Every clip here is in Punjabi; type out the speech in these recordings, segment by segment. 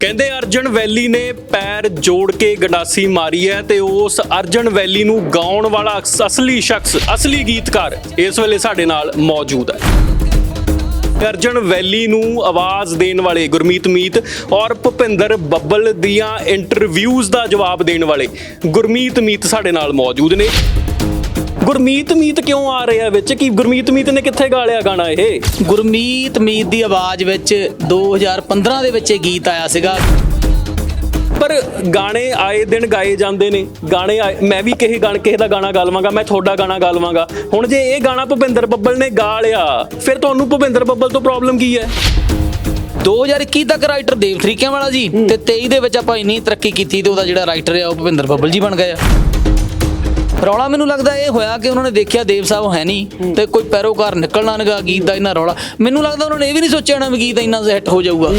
ਕਹਿੰਦੇ ਅਰਜਨ ਵੈਲੀ ਨੇ ਪੈਰ ਜੋੜ ਕੇ ਗੰਡਾਸੀ ਮਾਰੀ ਹੈ ਤੇ ਉਸ ਅਰਜਨ ਵੈਲੀ ਨੂੰ ਗਾਉਣ ਵਾਲਾ ਅਸਲੀ ਸ਼ਖਸ, ਅਸਲੀ ਗੀਤਕਾਰ ਇਸ ਵੇਲੇ ਸਾਡੇ ਨਾਲ ਮੌਜੂਦ ਹੈ। ਅਰਜਨ ਵੈਲੀ ਨੂੰ ਆਵਾਜ਼ ਦੇਣ ਵਾਲੇ ਗੁਰਮੀਤ ਮੀਤ ਔਰ ਭੁਪਿੰਦਰ ਬੱਬਲ ਦੀਆਂ ਇੰਟਰਵਿਊਜ਼ ਦਾ ਜਵਾਬ ਦੇਣ ਵਾਲੇ ਗੁਰਮੀਤ ਮੀਤ ਸਾਡੇ ਨਾਲ ਮੌਜੂਦ ਨੇ। ਗੁਰਮੀਤ ਮੀਤ ਕਿਉਂ ਆ ਰਿਹਾ ਵਿੱਚ? ਕਿ ਗੁਰਮੀਤ ਮੀਤ ਨੇ ਕਿੱਥੇ ਗਾ ਲਿਆ ਗਾਣਾ ਇਹ? ਗੁਰਮੀਤ ਮੀਤ ਦੀ ਆਵਾਜ਼ ਵਿੱਚ 2015 ਦੇ ਵਿੱਚ ਇਹ ਗੀਤ ਆਇਆ ਸੀਗਾ। ਪਰ ਗਾਣੇ ਆਏ ਦਿਨ ਗਾਏ ਜਾਂਦੇ ਨੇ। ਗਾਣੇ ਮੈਂ ਵੀ ਕਿਸੇ ਗਾਣ ਕਿਸੇ ਦਾ ਗਾਣਾ ਗਾ ਲਵਾਂਗਾ ਮੈਂ ਤੁਹਾਡਾ ਗਾਣਾ ਗਾ ਲਵਾਂਗਾ। ਹੁਣ ਜੇ ਇਹ ਗਾਣਾ ਭੁਪਿੰਦਰ ਬੱਬਲ ਨੇ ਗਾ ਲਿਆ ਫਿਰ ਤੁਹਾਨੂੰ ਭੁਪਿੰਦਰ ਬੱਬਲ ਤੋਂ ਪ੍ਰੋਬਲਮ ਕੀ ਹੈ? 2021 ਤੱਕ ਰਾਈਟਰ ਦੇਵ ਤਰੀਕਿਆਂ ਵਾਲਾ ਜੀ ਤੇ 23 ਦੇ ਵਿੱਚ ਆਪਾਂ ਇੰਨੀ ਤਰੱਕੀ ਕੀਤੀ ਤੇ ਉਹਦਾ ਜਿਹੜਾ ਰਾਈਟਰ ਆ ਉਹ ਭੁਪਿੰਦਰ ਬੱਬਲ ਜੀ ਬਣ ਗਏ ਆ। ਰੌਲਾ ਮੈਨੂੰ ਲੱਗਦਾ ਇਹ ਹੋਇਆ ਕਿ ਉਹਨਾਂ ਨੇ ਦੇਖਿਆ ਦੇਵ ਸਾਹਿਬ ਹੈ ਨਹੀਂ ਤੇ ਕੋਈ ਪੈਰੋਕਾਰ ਨਿਕਲਣਾ ਨਗਾ ਗੀਤ ਦਾ ਇੰਨਾ ਰੌਲਾ। ਮੈਨੂੰ ਲੱਗਦਾ ਉਹਨਾਂ ਨੇ ਇਹ ਵੀ ਨਹੀਂ ਸੋਚਿਆ ਹੋਣਾ ਵੀ ਗੀਤ ਇੰਨਾ ਹਿੱਟ ਹੋ ਜਾਊਗਾ।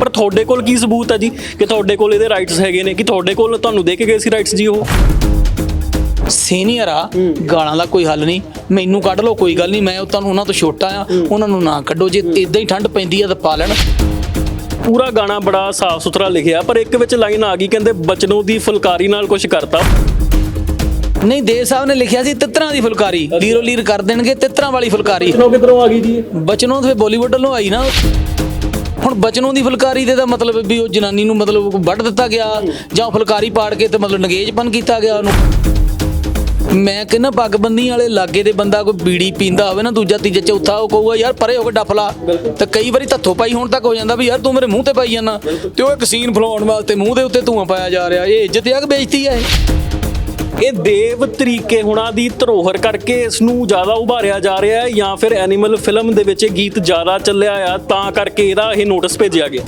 ਪਰ ਤੁਹਾਡੇ ਕੋਲ ਕੀ ਸਬੂਤ ਹੈ ਜੀ? ਕਿ ਤੁਹਾਡੇ ਕੋਲ ਇਹਦੇ ਰਾਈਟਸ ਹੈਗੇ ਨੇ ਕਿ ਤੁਹਾਡੇ ਕੋਲ ਤੁਹਾਨੂੰ ਦੇ ਕੇ ਗਏ ਸੀ ਰਾਈਟਸ ਜੀ ਉਹ? ਸੀਨੀਅਰ ਆ ਗਾਲਾਂ ਦਾ ਕੋਈ ਹੱਲ ਨਹੀਂ। ਮੈਨੂੰ ਕੱਢ ਲਓ ਕੋਈ ਗੱਲ ਨਹੀਂ ਮੈਂ ਉਹ ਤੁਹਾਨੂੰ ਉਹਨਾਂ ਤੋਂ ਛੋਟਾ ਆ। ਉਹਨਾਂ ਨੂੰ ਨਾ ਕੱਢੋ ਜੇ ਇਦਾਂ ਹੀ ਠੰਡ ਪੈਂਦੀ ਆ ਤਾਂ ਪਾ ਲੈਣ। ਪੂਰਾ ਗਾਣਾ ਬੜਾ ਸਾਫ਼ ਸੁਥਰਾ ਲਿਖਿਆ ਪਰ ਇੱਕ ਵਿੱਚ ਲਾਈਨ ਆ ਗਈ ਕਹਿੰਦੇ ਬਚਨੋਂ ਦੀ ਫੁਲਕਾਰੀ ਨਾਲ ਕੁਝ ਕਰਤਾ। ਨਹੀਂ ਦੇਵ ਸਾਹਿਬ ਨੇ ਲਿਖਿਆ ਸੀ ਤਿੱਤਰਾਂ ਦੀ ਫੁਲਕਾਰੀ। ਲੀਰੋ ਲੀਰ ਕਰ ਦੇਣਗੇ ਤਿੱਤਰਾਂ ਵਾਲੀ ਫੁਲਕਾਰੀ। ਕਿਧਰੋਂ ਕਿਧਰੋਂ ਆ ਗਈ ਜੀ ਬਚਨੋਂ ਤੇ ਬਾਲੀਵੁੱਡ ਵੱਲੋਂ ਆਈ ਨਾ। ਹੁਣ ਬਚਨੋਂ ਦੀ ਫੁਲਕਾਰੀ ਦੇ ਦਾ ਮਤਲਬ ਵੀ ਉਹ ਜਨਾਨੀ ਨੂੰ ਮਤਲਬ ਵੱਢ ਦਿੱਤਾ ਗਿਆ ਜਾਂ ਉਹ ਫੁਲਕਾਰੀ ਪਾੜ ਕੇ ਤੇ ਮਤਲਬ ਨਗੇਜਪਨ ਕੀਤਾ ਗਿਆ ਉਹਨੂੰ। ਮੈਂ ਕਹਿੰਦਾ ਪੱਗਬੰਦੀ ਵਾਲੇ ਲਾਗੇ ਦੇ ਬੰਦਾ ਕੋਈ ਬੀੜੀ ਪੀਂਦਾ ਹੋਵੇ ਨਾ ਦੂਜਾ ਤੀਜਾ ਚੌਥਾ ਉਹ ਕਹੂਗਾ ਯਾਰ ਪਰੇ ਹੋ ਕੇ ਡੱਫ ਲਾ। ਤੇ ਕਈ ਵਾਰੀ ਧੱਥੋ ਪਾਈ ਹੋਣ ਤੱਕ ਹੋ ਜਾਂਦਾ ਵੀ ਯਾਰ ਤੂੰ ਮੇਰੇ ਮੂੰਹ ਤੇ ਪਾਈ ਜਾਂਦਾ ਤੇ ਉਹ ਇੱਕ ਸੀਨ ਫਲਾਉਣ ਵਾਸਤੇ ਮੂੰਹ ਦੇ ਉੱਤੇ ਧੂਆਂ ਪਾਇਆ ਜਾ ਰਿਹਾ। ਇਹ ਇੱਜ਼ਤ ਆ ਕਿ ਬੇਇੱਜ਼ਤੀ ਆ ਇਹ? ਇਹ ਦੇਵ ਤਰੀਕੇ ਹੁਣਾਂ ਦੀ ਧਰੋਹਰ ਕਰਕੇ ਇਸ ਨੂੰ ਜ਼ਿਆਦਾ ਉਭਾਰਿਆ ਜਾ ਰਿਹਾ ਹੈ ਜਾਂ ਫਿਰ ਐਨੀਮਲ ਫਿਲਮ ਦੇ ਵਿੱਚ ਇਹ ਗੀਤ ਜ਼ਿਆਦਾ ਚੱਲਿਆ ਆ, ਤਾਂ ਕਰਕੇ ਇਹਦਾ ਇਹ ਨੋਟਿਸ ਭੇਜਿਆ ਗਿਆ।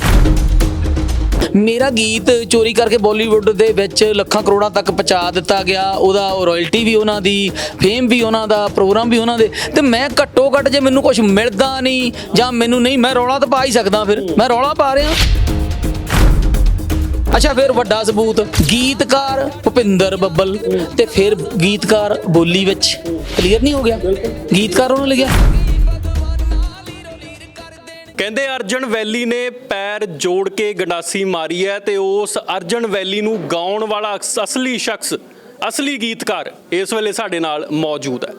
ਮੇਰਾ ਗੀਤ ਚੋਰੀ ਕਰਕੇ ਬਾਲੀਵੁੱਡ ਦੇ ਵਿੱਚ ਲੱਖਾਂ ਕਰੋੜਾਂ ਤੱਕ ਪਹੁੰਚਾ ਦਿੱਤਾ ਗਿਆ। ਉਹਦਾ ਰਾਇਲਟੀ ਵੀ ਉਹਨਾਂ ਦੀ ਫੇਮ ਵੀ ਉਹਨਾਂ ਦਾ ਪ੍ਰੋਗਰਾਮ ਵੀ ਉਹਨਾਂ ਦੇ। ਤੇ ਮੈਂ ਘੱਟੋ ਘੱਟ ਜੇ ਮੈਨੂੰ ਕੁਝ ਮਿਲਦਾ ਨਹੀਂ ਜਾਂ ਮੈਨੂੰ ਨਹੀਂ, ਮੈਂ ਰੌਲਾ ਤਾਂ ਪਾ ਹੀ ਸਕਦਾ ਫਿਰ। ਮੈਂ ਰੌਲਾ ਪਾ ਰਿਹਾ। ਅੱਛਾ, ਫਿਰ ਵੱਡਾ ਸਬੂਤ, ਗੀਤਕਾਰ ਭੁਪਿੰਦਰ ਬੱਬਲ ਤੇ ਫਿਰ ਗੀਤਕਾਰ ਬੋਲੀ ਵਿੱਚ। ਕਲੀਅਰ ਨਹੀਂ ਹੋ ਗਿਆ? ਗੀਤਕਾਰ ਉਹਨੂੰ ਲਿਖਿਆ। ਕਹਿੰਦੇ ਅਰਜਨ ਵੈਲੀ ਨੇ ਪੈਰ ਜੋੜ ਕੇ ਗੰਡਾਸੀ ਮਾਰੀ ਹੈ ਤੇ ਉਸ ਅਰਜਨ ਵੈਲੀ ਨੂੰ ਗਾਉਣ ਵਾਲਾ ਅਸ- ਅਸਲੀ ਸ਼ਖਸ, ਅਸਲੀ ਗੀਤਕਾਰ ਇਸ ਵੇਲੇ ਸਾਡੇ ਨਾਲ ਮੌਜੂਦ ਹੈ।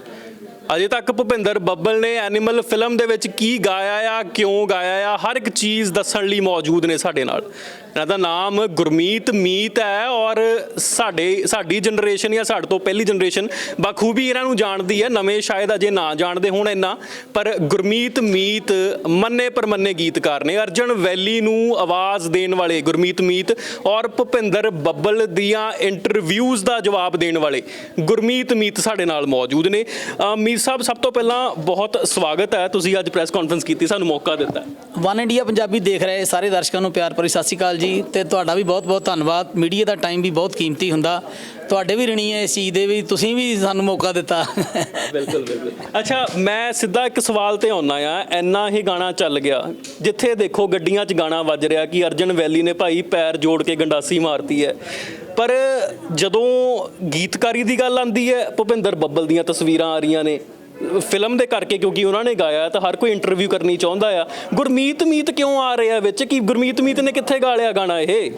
ਅਜੇ ਤੱਕ ਭੁਪਿੰਦਰ ਬੱਬਲ ਨੇ ਐਨੀਮਲ ਫਿਲਮ ਦੇ ਵਿੱਚ ਕੀ ਗਾਇਆ ਆ, ਕਿਉਂ ਗਾਇਆ ਆ, ਹਰ ਇੱਕ ਚੀਜ਼ ਦੱਸਣ ਲਈ ਮੌਜੂਦ ਨੇ ਸਾਡੇ ਨਾਲ। ਇਹਨਾਂ ਦਾ ਨਾਮ ਗੁਰਮੀਤ ਮੀਤ ਹੈ ਔਰ ਸਾਡੇ, ਸਾਡੀ ਜਨਰੇਸ਼ਨ ਜਾਂ ਸਾਡੇ ਤੋਂ ਪਹਿਲੀ ਜਨਰੇਸ਼ਨ ਬਖੂਬੀ ਇਹਨਾਂ ਨੂੰ ਜਾਣਦੀ ਹੈ। ਨਵੇਂ ਸ਼ਾਇਦ ਅਜੇ ਨਾ ਜਾਣਦੇ ਹੋਣ ਇੰਨਾ, ਪਰ ਗੁਰਮੀਤ ਮੀਤ ਮੰਨੇ ਪਰਮੰਨੇ ਗੀਤਕਾਰ ਨੇ। ਅਰਜਨ ਵੈਲੀ ਨੂੰ ਆਵਾਜ਼ ਦੇਣ ਵਾਲੇ ਗੁਰਮੀਤ ਮੀਤ ਔਰ ਭੁਪਿੰਦਰ ਬੱਬਲ ਦੀਆਂ ਇੰਟਰਵਿਊਜ਼ ਦਾ ਜਵਾਬ ਦੇਣ ਵਾਲੇ ਗੁਰਮੀਤ ਮੀਤ ਸਾਡੇ ਨਾਲ ਮੌਜੂਦ ਨੇ। ਮੀਤ ਸਾਹਿਬ ਸਭ ਤੋਂ ਪਹਿਲਾਂ ਬਹੁਤ ਸਵਾਗਤ ਹੈ। ਤੁਸੀਂ ਅੱਜ ਪ੍ਰੈਸ ਕਾਨਫਰੰਸ ਕੀਤੀ ਸਾਨੂੰ ਮੌਕਾ ਦਿੱਤਾ ਵਨ ਇੰਡੀਆ ਪੰਜਾਬੀ ਦੇਖ ਰਹੇ ਸਾਰੇ ਦਰਸ਼ਕਾਂ ਨੂੰ ਪਿਆਰ ਭਰੀ ਸਤਿ ਸ਼੍ਰੀ ਅਕਾਲ ਜੀ। ਤੇ ਤੁਹਾਡਾ ਵੀ ਬਹੁਤ-ਬਹੁਤ ਧੰਨਵਾਦ। ਮੀਡੀਆ ਦਾ ਟਾਈਮ ਵੀ ਬਹੁਤ ਕੀਮਤੀ ਹੁੰਦਾ। ਤੁਹਾਡੇ ਵੀ ਰਣੀ ਹੈ ਇਸ ਚੀਜ਼ ਦੇ ਵੀ ਤੁਸੀਂ ਵੀ ਸਾਨੂੰ ਮੌਕਾ ਦਿੱਤਾ। ਬਿਲਕੁਲ ਬਿਲਕੁਲ। ਅੱਛਾ ਮੈਂ ਸਿੱਧਾ ਇੱਕ ਸਵਾਲ ਤੇ ਆਉਣਾ ਆ। ਇੰਨਾ ਹੀ ਗਾਣਾ ਚੱਲ ਗਿਆ ਜਿੱਥੇ ਦੇਖੋ ਗੱਡੀਆਂ 'ਚ ਗਾਣਾ ਵੱਜ ਰਿਹਾ ਕਿ ਅਰਜਨ ਵੈਲੀ ਨੇ ਭਾਈ ਪੈਰ ਜੋੜ ਕੇ ਗੰਡਾਸੀ ਮਾਰਤੀ ਹੈ। ਪਰ ਜਦੋਂ ਗੀਤਕਾਰੀ ਦੀ ਗੱਲ ਆਉਂਦੀ ਹੈ ਭੁਪਿੰਦਰ ਬੱਬਲ ਦੀਆਂ ਤਸਵੀਰਾਂ ਆ ਰਹੀਆਂ ਨੇ ਫਿਲਮ ਦੇ ਕਰਕੇ ਕਿਉਂਕਿ ਉਹਨਾਂ ਨੇ ਗਾਇਆ ਤਾਂ ਹਰ ਕੋਈ ਇੰਟਰਵਿਊ ਕਰਨੀ ਚਾਹੁੰਦਾ ਆ। ਗੁਰਮੀਤ ਮੀਤ ਕਿਉਂ ਆ ਰਿਹਾ ਵਿੱਚ? ਕਿ ਗੁਰਮੀਤ ਮੀਤ ਨੇ ਕਿੱਥੇ ਗਾ ਲਿਆ ਗਾਣਾ ਇਹ?